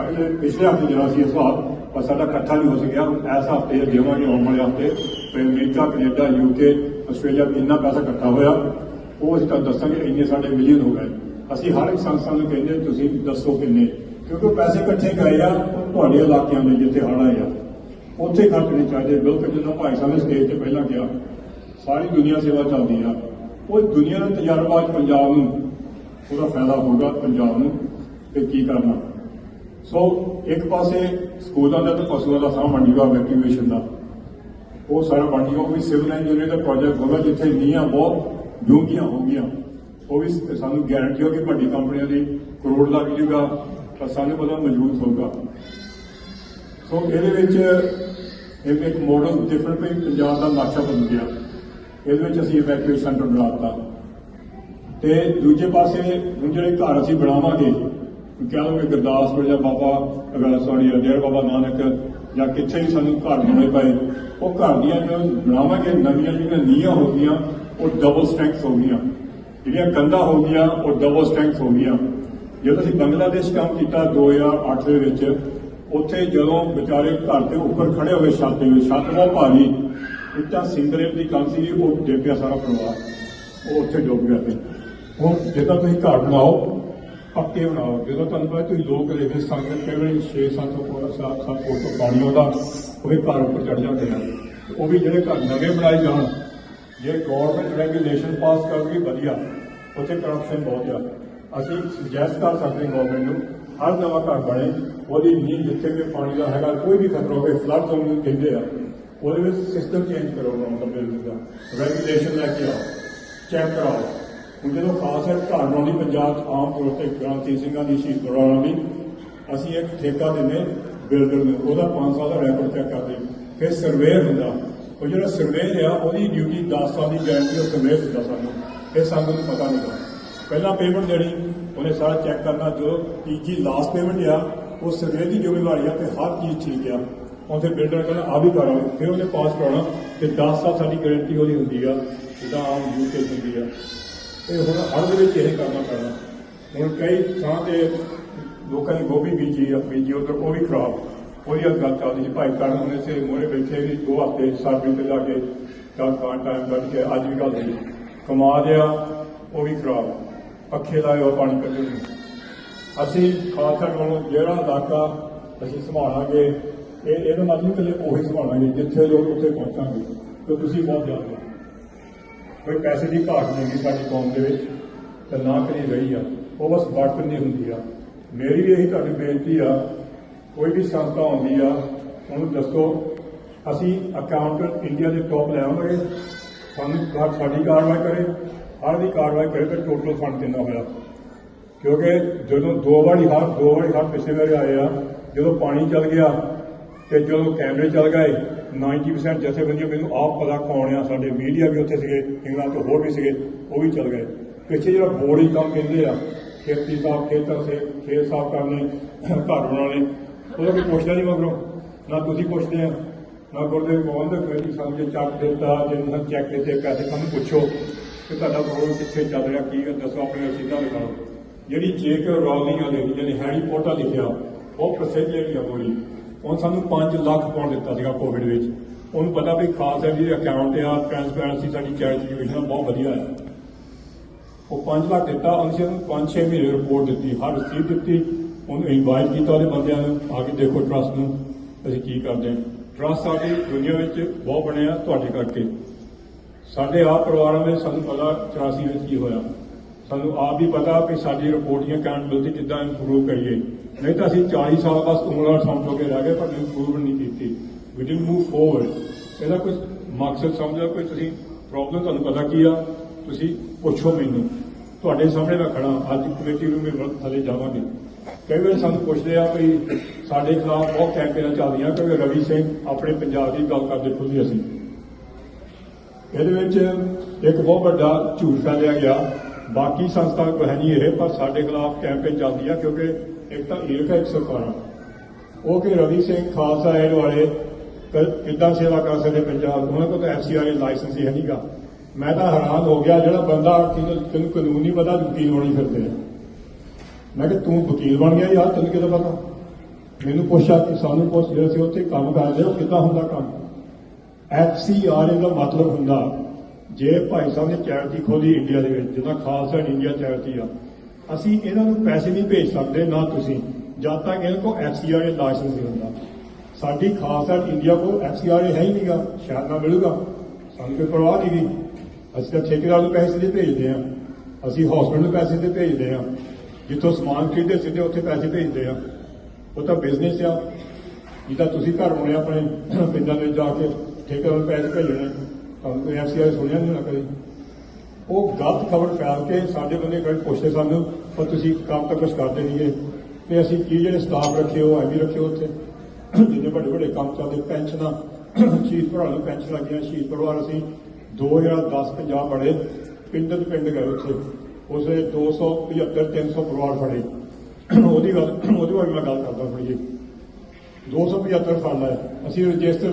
ਅਗਲੇ ਪਿਛਲੇ ਹਫ਼ਤੇ ਜਿਹੜਾ ਸੀ ਇਸ ਵਾਰ ਪਰ ਸਾਡਾ ਇਕੱਠਾ ਨਹੀਂ ਹੋ ਸਕਿਆ। ਹੁਣ ਇਸ ਹਫ਼ਤੇ ਦੇਵਾਂਗੇ ਆਉਣ ਵਾਲੇ ਹਫ਼ਤੇ। ਤੇ ਅਮਰੀਕਾ, ਕੈਨੇਡਾ, ਯੂਕੇ, ਆਸਟ੍ਰੇਲੀਆ ਇੰਨਾ ਪੈਸਾ ਇਕੱਠਾ ਹੋਇਆ। ਉਹ ਅਸੀਂ ਤੁਹਾਨੂੰ ਦੱਸਾਂਗੇ, ਇੰਨੇ ਸਾਡੇ ਮਿਲੀਅਨ ਹੋ ਗਏ। ਅਸੀਂ ਹਰ ਇੱਕ ਸੰਸਥਾ ਨੂੰ ਕਹਿੰਦੇ ਤੁਸੀਂ ਦੱਸੋ ਕਿੰਨੇ। ਕਿਉਂਕਿ ਉਹ ਪੈਸੇ ਇਕੱਠੇ ਗਏ ਆ ਤੁਹਾਡੇ ਇਲਾਕਿਆਂ ਦੇ ਜਿੱਥੇ ਹੜ੍ਹ ਆਏ ਆ। ਉੱਥੇ ਖਰਚਣੇ ਚਾਹੀਦੇ ਬਿਲਕੁਲ ਜਿੱਦਾਂ ਭਾਈ ਸਾਹਿਬ ਨੇ ਸਟੇਜ ਤੇ ਪਹਿਲਾਂ ਗਿਆ ਸਾਰੀ ਦੁਨੀਆ ਸੇਵਾ ਚੱਲਦੀ ਆ। ਉਹ ਦੁਨੀਆ ਦਾ ਤਜਰਬਾ ਅੱਜ ਪੰਜਾਬ ਨੂੰ, ਉਹਦਾ ਫਾਇਦਾ ਹੋਊਗਾ ਪੰਜਾਬ ਨੂੰ ਤੇ ਕੀ ਕਰਨਾ। ਸੋ ਇੱਕ ਪਾਸੇ ਸਕੂਲਾਂ ਦਾ ਤੇ ਪਸ਼ੂਆਂ ਦਾ ਸਾਹ ਬਣ ਜੂਗਾ ਵੈਕੂਏਸ਼ਨ ਦਾ। ਉਹ ਸਾਰਾ ਬਣ ਜੂਗਾ ਉਹ ਵੀ ਸਿਵਲ ਇੰਜੀਨੀਅਰ ਦਾ ਪ੍ਰੋਜੈਕਟ ਹੋਗਾ ਜਿੱਥੇ ਨੀਆਂ ਬਹੁਤ ਡੂੰਘੀਆਂ ਹੋਣਗੀਆਂ ਉਹ ਵੀ ਸਾਨੂੰ ਗਾਰੰਟੀ ਹੋ ਕਿ ਵੱਡੀ ਕੰਪਨੀਆਂ ਦੀ ਕਰੋੜ ਲੱਗ ਜੂਗਾ ਤਾਂ ਸਾਨੂੰ ਪਤਾ ਮਜ਼ਬੂਤ ਹੋਊਗਾ। ਸੋ ਇਹਦੇ ਵਿੱਚ ਇੱਕ ਮੋਡਲ ਡਿਫਰੈਂਟ ਵੀ ਪੰਜਾਬ ਦਾ ਨਕਸ਼ਾ ਬਣ ਗਿਆ। ਇਹਦੇ ਵਿੱਚ ਅਸੀਂ ਇਵੈਕੂਏਸ਼ਨ ਸੈਂਟਰ ਬਣਾਤਾ ਤੇ ਦੂਜੇ ਪਾਸੇ ਹੁਣ ਜਿਹੜੇ ਘਰ ਅਸੀਂ ਬਣਾਵਾਂਗੇ ਕਹਿ ਲਓਗੇ ਗੁਰਦਾਸਪੁਰ ਜਾਂ ਬਾਬਾ ਅਗਲਾ ਸੋਣੀ ਡੇਰ ਬਾਬਾ ਨਾਨਕ ਜਾਂ ਕਿੱਥੇ ਵੀ ਸਾਨੂੰ ਘਰ ਬਣਾਉਣੇ ਪਏ, ਉਹ ਘਰ ਦੀਆਂ ਜੋ ਬਣਾਵਾਂਗੇ, ਨਵੀਆਂ ਜਿਹੜੀਆਂ ਨੀਹਾਂ ਹੋ ਗਈਆਂ, ਉਹ ਡਬਲ ਸਟੈਂਕਸ ਹੋ ਗਈਆਂ। ਜਿਹੜੀਆਂ ਕੰਧਾਂ ਹੋ ਗਈਆਂ, ਉਹ ਡਬਲ ਸਟੈਂਕਸ ਹੋ ਗਈਆਂ। ਜਦੋਂ ਅਸੀਂ ਬੰਗਲਾਦੇਸ਼ ਕੰਮ ਕੀਤਾ 2008 ਦੇ ਵਿੱਚ, ਉੱਥੇ ਜਦੋਂ ਵਿਚਾਰੇ ਘਰ ਦੇ ਉੱਪਰ ਖੜੇ ਹੋਏ ਛੱਤ ਦੇ ਵਿੱਚ, ਛੱਤ ਬਹੁਤ ਭਾਰੀ ਇੱਟਾਂ ਸਿੰਗਰੇਟ ਦੀ ਗੱਲ ਸੀ, ਉਹ ਡਿੱਗ ਪਿਆ ਸਾਰਾ ਪਰਿਵਾਰ। ਉਹ ਉੱਥੇ ਡੁੱਬ ਗਿਆ ਤੇ ਹੁਣ ਜਿੱਦਾਂ ਤੁਸੀਂ ਘਰ ਬਣਾਓ, ਪੱਕੇ ਬਣਾਓ। ਜਦੋਂ ਤੁਹਾਨੂੰ ਪਤਾ ਤੁਸੀਂ ਲੋਕ ਰੇਵੇ ਸੰਗਤ ਕਈ ਵਾਰੀ 6-7 ਫੁੱਟ 7-7 ਫੁੱਟ ਪਾਣੀ ਉਹਦਾ, ਉਹ ਘਰ ਉੱਪਰ ਚੜ ਜਾਂਦੇ ਆ। ਉਹ ਵੀ ਜਿਹੜੇ ਘਰ ਨਵੇਂ ਬਣਾਏ ਜਾਣ, ਜੇ ਗਵਰਨਮੈਂਟ ਰੈਗੂਲੇਸ਼ਨ ਪਾਸ ਕਰੂਗੀ, ਵਧੀਆ। ਉੱਥੇ ਕਰਪਸ਼ਨ ਬਹੁਤ ਆ ਅਸੀਂ ਸੁਜੈਸਟ ਕਰ ਸਕਦੇ ਹਾਂ ਗਵਰਨਮੈਂਟ ਨੂੰ, ਹਰ ਨਵਾਂ ਘਰ ਬਣੇ, ਉਹਦੀ ਨੀਂਹ ਜਿੱਥੇ ਵੀ ਪਾਣੀ ਦਾ ਹੈਗਾ, ਕੋਈ ਵੀ ਖਤਰਾ ਹੋਵੇ ਫਲੱਡ ਜ਼ੋਨ ਨੂੰ ਕਹਿੰਦੇ ਆ। ਉਹਦੇ ਵਿੱਚ ਸਿਸਟਮ ਚੇਂਜ ਕਰੋ ਉਹਨਾਂ ਦਾ ਦਾ ਰੈਗੂਲੇਸ਼ਨ ਲੈ ਕੇ ਆਓ ਚੈੱਕ ਕਰਾਓ। ਹੁਣ ਜਦੋਂ ਖਾਸ ਹੈ, ਘਰ ਬਣਾਉਣੀ ਪੰਜਾਬ 'ਚ ਆਮ ਤੌਰ ਤੇ ਕ੍ਰਾਂਤੀ ਸਿੰਘਾਂ ਦੀ ਸ਼ਹੀਦ ਪਰਿਵਾਰਾਂ ਦੀ ਅਸੀਂ ਇੱਕ ਠੇਕਾ ਦਿੰਦੇ ਬਿਲਡਰ ਨੂੰ ਉਹਦਾ 5 ਸਾਲ ਦਾ ਰੈਕੋਰਡ ਚੈੱਕ ਕਰਦੇ ਫਿਰ ਸਰਵੇਅਰ ਹੁੰਦਾ। ਉਹ ਜਿਹੜਾ ਸਰਵੇਅਰ ਆ ਉਹਦੀ ਡਿਊਟੀ 10 ਸਾਲ ਦੀ ਗਾਰੰਟੀ ਉਹ ਸਰਵੇਅਰ ਹੁੰਦਾ ਸਾਨੂੰ। ਇਹ ਸਾਨੂੰ ਪਤਾ ਨਹੀਂ ਹੁੰਦਾ। ਪਹਿਲਾਂ ਪੇਮੈਂਟ ਦੇਣੀ, ਉਹਨੇ ਸਾਰਾ ਚੈੱਕ ਕਰਨਾ। ਜੋ ਤੀਜੀ ਲਾਸਟ ਪੇਮੈਂਟ ਆ, ਉਹ ਸਰਵੇਅਰ ਦੀ ਜ਼ਿੰਮੇਵਾਰੀ ਆ ਤੇ ਹਰ ਚੀਜ਼ ਠੀਕ ਆ। ਉੱਥੇ ਬਿਲਡਰ ਕਹਿੰਦਾ ਆ ਵੀ ਕਰਾਓ ਫਿਰ ਉਹਨੇ ਪਾਸ ਕਰਾਉਣਾ ਤੇ 10 ਸਾਲ ਸਾਡੀ ਗਾਰੰਟੀ ਉਹਦੀ ਹੁੰਦੀ ਆ, ਜਿੱਦਾਂ ਆਮ ਯੂਕੇ ਹੁੰਦੀ ਆ। ਇਹ ਹੁਣ ਹਰ ਦੇ ਵਿੱਚ ਇਹ ਕਰਨਾ ਪੈਣਾ। ਹੁਣ ਕਈ ਥਾਂ ਤੇ ਲੋਕਾਂ ਨੇ ਗੋਭੀ ਬੀਜੀ ਆ, ਬੀਜੀ ਉਧਰ, ਉਹ ਵੀ ਖਰਾਬ। ਉਹਦੀ ਅੱਜ ਗੱਲ ਚੱਲਦੀ ਸੀ, ਭਾਈ ਕਰਨ ਉਹਨੇ ਸੇ ਮੋਰੇ ਬੈਠੇ ਵੀ ਦੋ ਹਫ਼ਤੇ ਸਰਵੇ ਤੇ ਲਾ ਕੇ ਕੱਲ ਕਾਂ ਟਾਈਮ ਕੱਢ ਕੇ ਅੱਜ ਵੀ ਗੱਲ ਹੋਈ। ਕਮਾ ਦਿਆ, ਉਹ ਵੀ ਖਰਾਬ। ਪੱਖੇ ਲਾਏ, ਉਹ ਪਾਣੀ ਕੱਢਣ ਅਸੀਂ ਖਾਸ ਕਰ ਵੱਲੋਂ ਜਿਹੜਾ ਇਲਾਕਾ ਅਸੀਂ ਸੰਭਾਲਾਂਗੇ ਇਹ ਇਹਦਾ ਮਤਲਬ ਨਹੀਂ ਕਿ ਉਹੀ ਸੰਭਾਲਾਂਗੇ ਜਿੱਥੇ ਲੋਕ ਉੱਥੇ ਪਹੁੰਚਾਂਗੇ, ਤੇ ਤੁਸੀਂ ਬਹੁਤ ਜਾਣਦੇ ਕੋਈ ਪੈਸੇ ਦੀ ਘਾਟ ਨਹੀਂ ਹੈਗੀ ਸਾਡੀ ਕੌਮ ਦੇ ਵਿੱਚ, ਤੇ ਨਾ ਕਰੀ ਰਹੀ ਆ, ਉਹ ਬਸ ਵਰਤ ਨਹੀਂ ਹੁੰਦੀ ਆ। ਮੇਰੀ ਵੀ ਇਹੀ ਤੁਹਾਡੀ ਬੇਨਤੀ ਆ, ਕੋਈ ਵੀ ਸੰਸਥਾ ਆਉਂਦੀ ਆ, ਉਹਨੂੰ ਦੱਸੋ, ਅਸੀਂ ਅਕਾਊਂਟੈਂਟ ਇੰਡੀਆ ਦੇ ਟੌਪ ਲੈ ਆਵਾਂਗੇ, ਸਾਨੂੰ ਕਾਰ ਸਾਡੀ ਕਾਰਵਾਈ ਕਰੇ, ਹਰ ਦੀ ਕਾਰਵਾਈ ਕਰੇ ਤੇ ਟੋਟਲ ਫੰਡ ਕਿੰਨਾ ਹੋਇਆ। ਕਿਉਂਕਿ ਜਦੋਂ ਦੋ ਵਾਰੀ ਹਰ, ਦੋ ਵਾਰੀ ਹਰ ਪਿਛਲੇ ਵਾਰੀ ਆਏ ਆ, ਜਦੋਂ ਪਾਣੀ ਚੱਲ ਗਿਆ ਤੇ ਜਦੋਂ ਕੈਮਰੇ ਚੱਲ ਗਏ 90% ਜਥੇਬੰਦੀਆਂ ਮੈਨੂੰ ਆਪ ਪਤਾ ਕੌਣ ਆ, ਸਾਡੇ ਮੀਡੀਆ ਵੀ ਉੱਥੇ ਸੀਗੇ, ਇੰਗਲੈਂਡ ਤੋਂ ਹੋਰ ਵੀ ਸੀਗੇ, ਉਹ ਵੀ ਚੱਲ ਗਏ। ਪਿੱਛੇ ਜਿਹੜਾ ਬੋਰਡ ਹੀ ਕੰਮ ਕਹਿੰਦੇ ਆ, ਖੇਤੀ ਸਾਫ਼ ਖੇਤਰ ਸੇ ਖੇਤ ਸਾਫ਼ ਕਰਨੇ ਘਰ ਬਣਾਉਣੇ ਉਹਦਾ ਕੋਈ ਪੁੱਛਦਾ ਨਹੀਂ ਮਗਰੋਂ, ਨਾ ਤੁਸੀਂ ਪੁੱਛਦੇ ਆ, ਨਾ ਗੁਰਦੇਵ ਕੌਣ ਦਾ ਕੋਈ ਸਾਨੂੰ ਚੱਕ ਦਿੱਤਾ, ਜੇ ਤੁਸੀਂ ਚੈੱਕ ਦਿੱਤੇ ਪੈਸੇ ਸਾਨੂੰ ਪੁੱਛੋ, ਕਿ ਤੁਹਾਡਾ ਪ੍ਰੋਗਰਾਮ ਕਿੱਥੇ ਚੱਲ ਰਿਹਾ, ਕੀ ਦੱਸੋ ਆਪਣੇ ਸਿੱਧਾ ਦਿਖਾਓ ਜਿਹੜੀ ਜੇਕ ਰੌਲਿੰਗ ਵਾਲੇ ਜਿਹਨੇ ਹੈਰੀ ਪੋਟਾ ਲਿਖਿਆ, ਉਹ ਪ੍ਰਸਿੱਧ ਜਿਹੜੀ ਆ ਬੋਲੀ। ਉਹ ਸਾਨੂੰ 5 ਲੱਖ ਪਾਉਂਡ ਦਿੱਤਾ ਸੀਗਾ ਕੋਵਿਡ ਵਿੱਚ। ਉਹਨੂੰ ਪਤਾ ਵੀ ਖਾਸ ਹੈ ਜੀ ਅਕਾਊਂਟ ਆ ਟ੍ਰਾਂਸਪੇਰੈਂਸੀ ਸਾਡੀ ਚੈਰਿਟੀ ਯੋਜਨਾ ਬਹੁਤ ਵਧੀਆ ਹੈ। ਉਹ 5 ਲੱਖ ਦਿੱਤਾ ਅਸੀਂ ਉਹਨੂੰ 5-6 ਮਹੀਨੇ ਰਿਪੋਰਟ ਦਿੱਤੀ, ਹਰ ਰਸੀਦ ਦਿੱਤੀ। ਉਹਨੂੰ ਇਨਵਾਈਟ ਕੀਤਾ ਉਹਦੇ ਬੰਦਿਆਂ ਨੂੰ, ਆ ਕੇ ਦੇਖੋ ਟਰਸਟ ਨੂੰ, ਅਸੀਂ ਕੀ ਕਰਦੇ ਹਾਂ। ਟਰਸਟ ਸਾਡੀ ਦੁਨੀਆ ਵਿੱਚ ਬਹੁਤ ਬਣਿਆ ਤੁਹਾਡੇ ਕਰਕੇ। ਸਾਡੇ ਆਪ ਪਰਿਵਾਰਾਂ ਵਿੱਚ ਸਾਨੂੰ ਪਤਾ 84 ਵਿੱਚ ਕੀ ਹੋਇਆ। ਸਾਨੂੰ ਆਪ ਵੀ ਪਤਾ ਕਿ ਸਾਡੀ ਰਿਪੋਰਟੀਆਂ ਕਾਊਂਟੇਬਿਲਟੀ ਕਿੱਦਾਂ ਇੰਪਰੂਵ ਕਰੀਏ ਨਹੀਂ ਤਾਂ ਅਸੀਂ 40 ਸਾਲ ਬਸ ਉਮਰਾਂ ਸਮਝੋ ਕੇ ਰਹਿ ਗਏ, ਪਰ ਇੰਪਰੂਵ ਨਹੀਂ ਕੀਤੀ। ਵੀ ਡਿਡ ਮੂਵ ਫੋਰਵਰਡ ਇਹਦਾ ਕੋਈ ਮਕਸਦ ਸਮਝੋ, ਕੋਈ ਤੁਸੀਂ ਪ੍ਰੋਬਲਮ ਤੁਹਾਨੂੰ ਪਤਾ ਕੀ ਆ? ਤੁਸੀਂ ਪੁੱਛੋ ਮੈਨੂੰ। ਤੁਹਾਡੇ ਸਾਹਮਣੇ ਮੈਂ ਖੜਾ ਅੱਜ ਕਮੇਟੀ ਨੂੰ ਮੈਂ ਥੱਲੇ ਜਾਵਾਂਗੇ। ਕਈ ਵਾਰ ਸਾਨੂੰ ਪੁੱਛਦੇ ਆ ਵੀ ਸਾਡੇ ਖਿਲਾਫ ਬਹੁਤ ਕੈਂਪੇਨਾਂ ਚੱਲਦੀਆਂ। ਕਿ ਰਵੀ ਸਿੰਘ ਆਪਣੇ ਪੰਜਾਬ ਦੀ ਗੱਲ ਕਰਦੇ ਖੁੱਲੀ ਅਸੀਂ। ਇਹਦੇ ਵਿੱਚ ਇੱਕ ਬਹੁਤ ਵੱਡਾ ਝੂਠ ਫੈਲਿਆ ਗਿਆ। ਬਾਕੀ ਸੰਸਥਾ ਕੋ ਹੈ ਨਹੀਂ ਇਹ, ਪਰ ਸਾਡੇ ਖਿਲਾਫ ਕੈਂਪੇਨ ਚੱਲਦੀ ਆ ਕਿਉਂਕਿ ਇੱਕ ਤਾਂ ਏਕ ਹੈ ਇੱਕ ਸਰਕਾਰਾਂ ਉਹ ਕਿ ਰਵੀ ਸਿੰਘ ਖਾਲਸਾ ਏਡ ਵਾਲੇ ਕਿੱਦਾਂ ਸੇਵਾ ਕਰ ਸਕਦੇ ਪੰਜਾਬ? ਉਹਨਾਂ ਕੋਲ ਤਾਂ ਐਫਸੀਆਰ ਲਾਇਸੈਂਸ ਹੀ ਹੈ ਨਹੀਂਗਾ ਮੈਂ ਤਾਂ ਹੈਰਾਨ ਹੋ ਗਿਆ ਜਿਹੜਾ ਬੰਦਾ ਤੈਨੂੰ ਕਾਨੂੰਨ ਨਹੀਂ ਪਤਾ ਵਕੀਲ ਬਣੀ ਫਿਰਦੇ ਆ। ਮੈਂ ਕਿ ਤੂੰ ਵਕੀਲ ਬਣ ਗਿਆ ਯਾਰ, ਤੈਨੂੰ ਕਿਹਦਾ ਪਤਾ? ਮੈਨੂੰ ਪੁੱਛਿਆ ਕਿ ਸਾਨੂੰ ਪੁੱਛ ਜਿਹੜੇ ਸੀ, ਉੱਥੇ ਕੰਮ ਕਰਦੇ ਉਹ ਕਿੱਦਾਂ ਹੁੰਦਾ ਕੰਮ? ਐਫਸੀਆਰ ਦਾ ਮਤਲਬ ਹੁੰਦਾ, ਜੇ ਭਾਈ ਸਾਹਿਬ ਨੇ ਚੈਰਿਟੀ ਖੋਲੀ ਇੰਡੀਆ ਦੇ ਵਿੱਚ, ਜਿੱਦਾਂ ਖਾਲਸਾ ਇੰਡੀਆ ਚੈਰਿਟੀ ਆ ਅਸੀਂ ਇਹਨਾਂ ਨੂੰ ਪੈਸੇ ਨਹੀਂ ਭੇਜ ਸਕਦੇ, ਨਾ ਤੁਸੀਂ। ਜਦ ਤੱਕ ਇਹਨਾਂ ਕੋਲ ਐਫਸੀਆਰ ਲਾਇਸੈਂਸ ਨਹੀਂ ਹੁੰਦਾ। ਸਾਡੀ ਖਾਲਸਾ ਇੰਡੀਆ ਕੋਲ ਐਫਸੀਆਰ ਹੈ ਹੀ ਨਹੀਂਗਾ, ਸ਼ਾਇਦ ਨਾ ਮਿਲੂਗਾ। ਸਾਨੂੰ ਕੋਈ ਪਰਵਾਹ ਨਹੀਂ ਗਈ ਅਸੀਂ ਤਾਂ ਠੇਕੇਦਾਰ ਨੂੰ ਪੈਸੇ ਸਿੱਧੇ ਭੇਜਦੇ ਆ ਅਸੀਂ ਹਸਪੀਟਲ ਨੂੰ ਪੈਸੇ ਸਿੱਧੇ ਭੇਜਦੇ ਆ ਜਿੱਥੋਂ ਸਮਾਨ ਖਰੀਦੇ, ਸਿੱਧੇ ਉੱਥੇ ਪੈਸੇ ਭੇਜਦੇ ਆ ਉਹ ਤਾਂ ਬਿਜ਼ਨਸ ਆ। ਜਿੱਦਾਂ ਤੁਸੀਂ ਘਰ ਆਉਣੇ ਆਪਣੇ ਪਿੰਡਾਂ ਦੇ ਵਿੱਚ ਜਾ ਕੇ, ਠੇਕੇਦਾਰ ਨੂੰ ਪੈਸੇ ਭੇਜਣੇ ਤੁਹਾਨੂੰ ਕੋਈ ਐਫਸੀਆਈ ਸੁਣਿਆ ਨਹੀਂ ਨਾ ਕਦੇ? ਉਹ ਗਲਤ ਖਬਰ ਫੈਲ ਕੇ ਸਾਡੇ ਬੰਦੇ ਕਦੇ ਪੁੱਛਦੇ ਸਾਨੂੰ, ਪਰ ਤੁਸੀਂ ਕੰਮ ਤਾਂ ਕੁਝ ਕਰਦੇ ਨਹੀਂਗੇ ਤੇ ਅਸੀਂ ਕੀ ਜਿਹੜੇ ਸਟਾਫ ਰੱਖੇ ਹੋ ਐਵੇਂ ਰੱਖੇ ਉੱਥੇ। ਜਿੰਨੇ ਵੱਡੇ ਵੱਡੇ ਕੰਮ ਚੱਲਦੇ, ਪੈਨਸ਼ਨਾਂ, ਸ਼ਹੀਦ ਭਰਾ ਨੂੰ ਪੈਨਸ਼ਨ ਲੱਗੀਆਂ, ਸ਼ਹੀਦ ਪਰਿਵਾਰ ਅਸੀਂ 2010 ਪੰਜਾਬ ਬੜੇ ਪਿੰਡ ਦੇ ਪਿੰਡ ਗਏ ਉੱਥੇ। ਉਸੇ 275 300 ਪਰਿਵਾਰ ਫੜੇ। ਉਹਦੀ ਗੱਲ, ਉਹਦੀ ਬਾਰੇ ਮੈਂ ਗੱਲ ਕਰਦਾ ਥੋੜੀ ਜਿਹੀ। 275 ਫੜ ਲਾਇਆ ਅਸੀਂ ਰਜਿਸਟਰ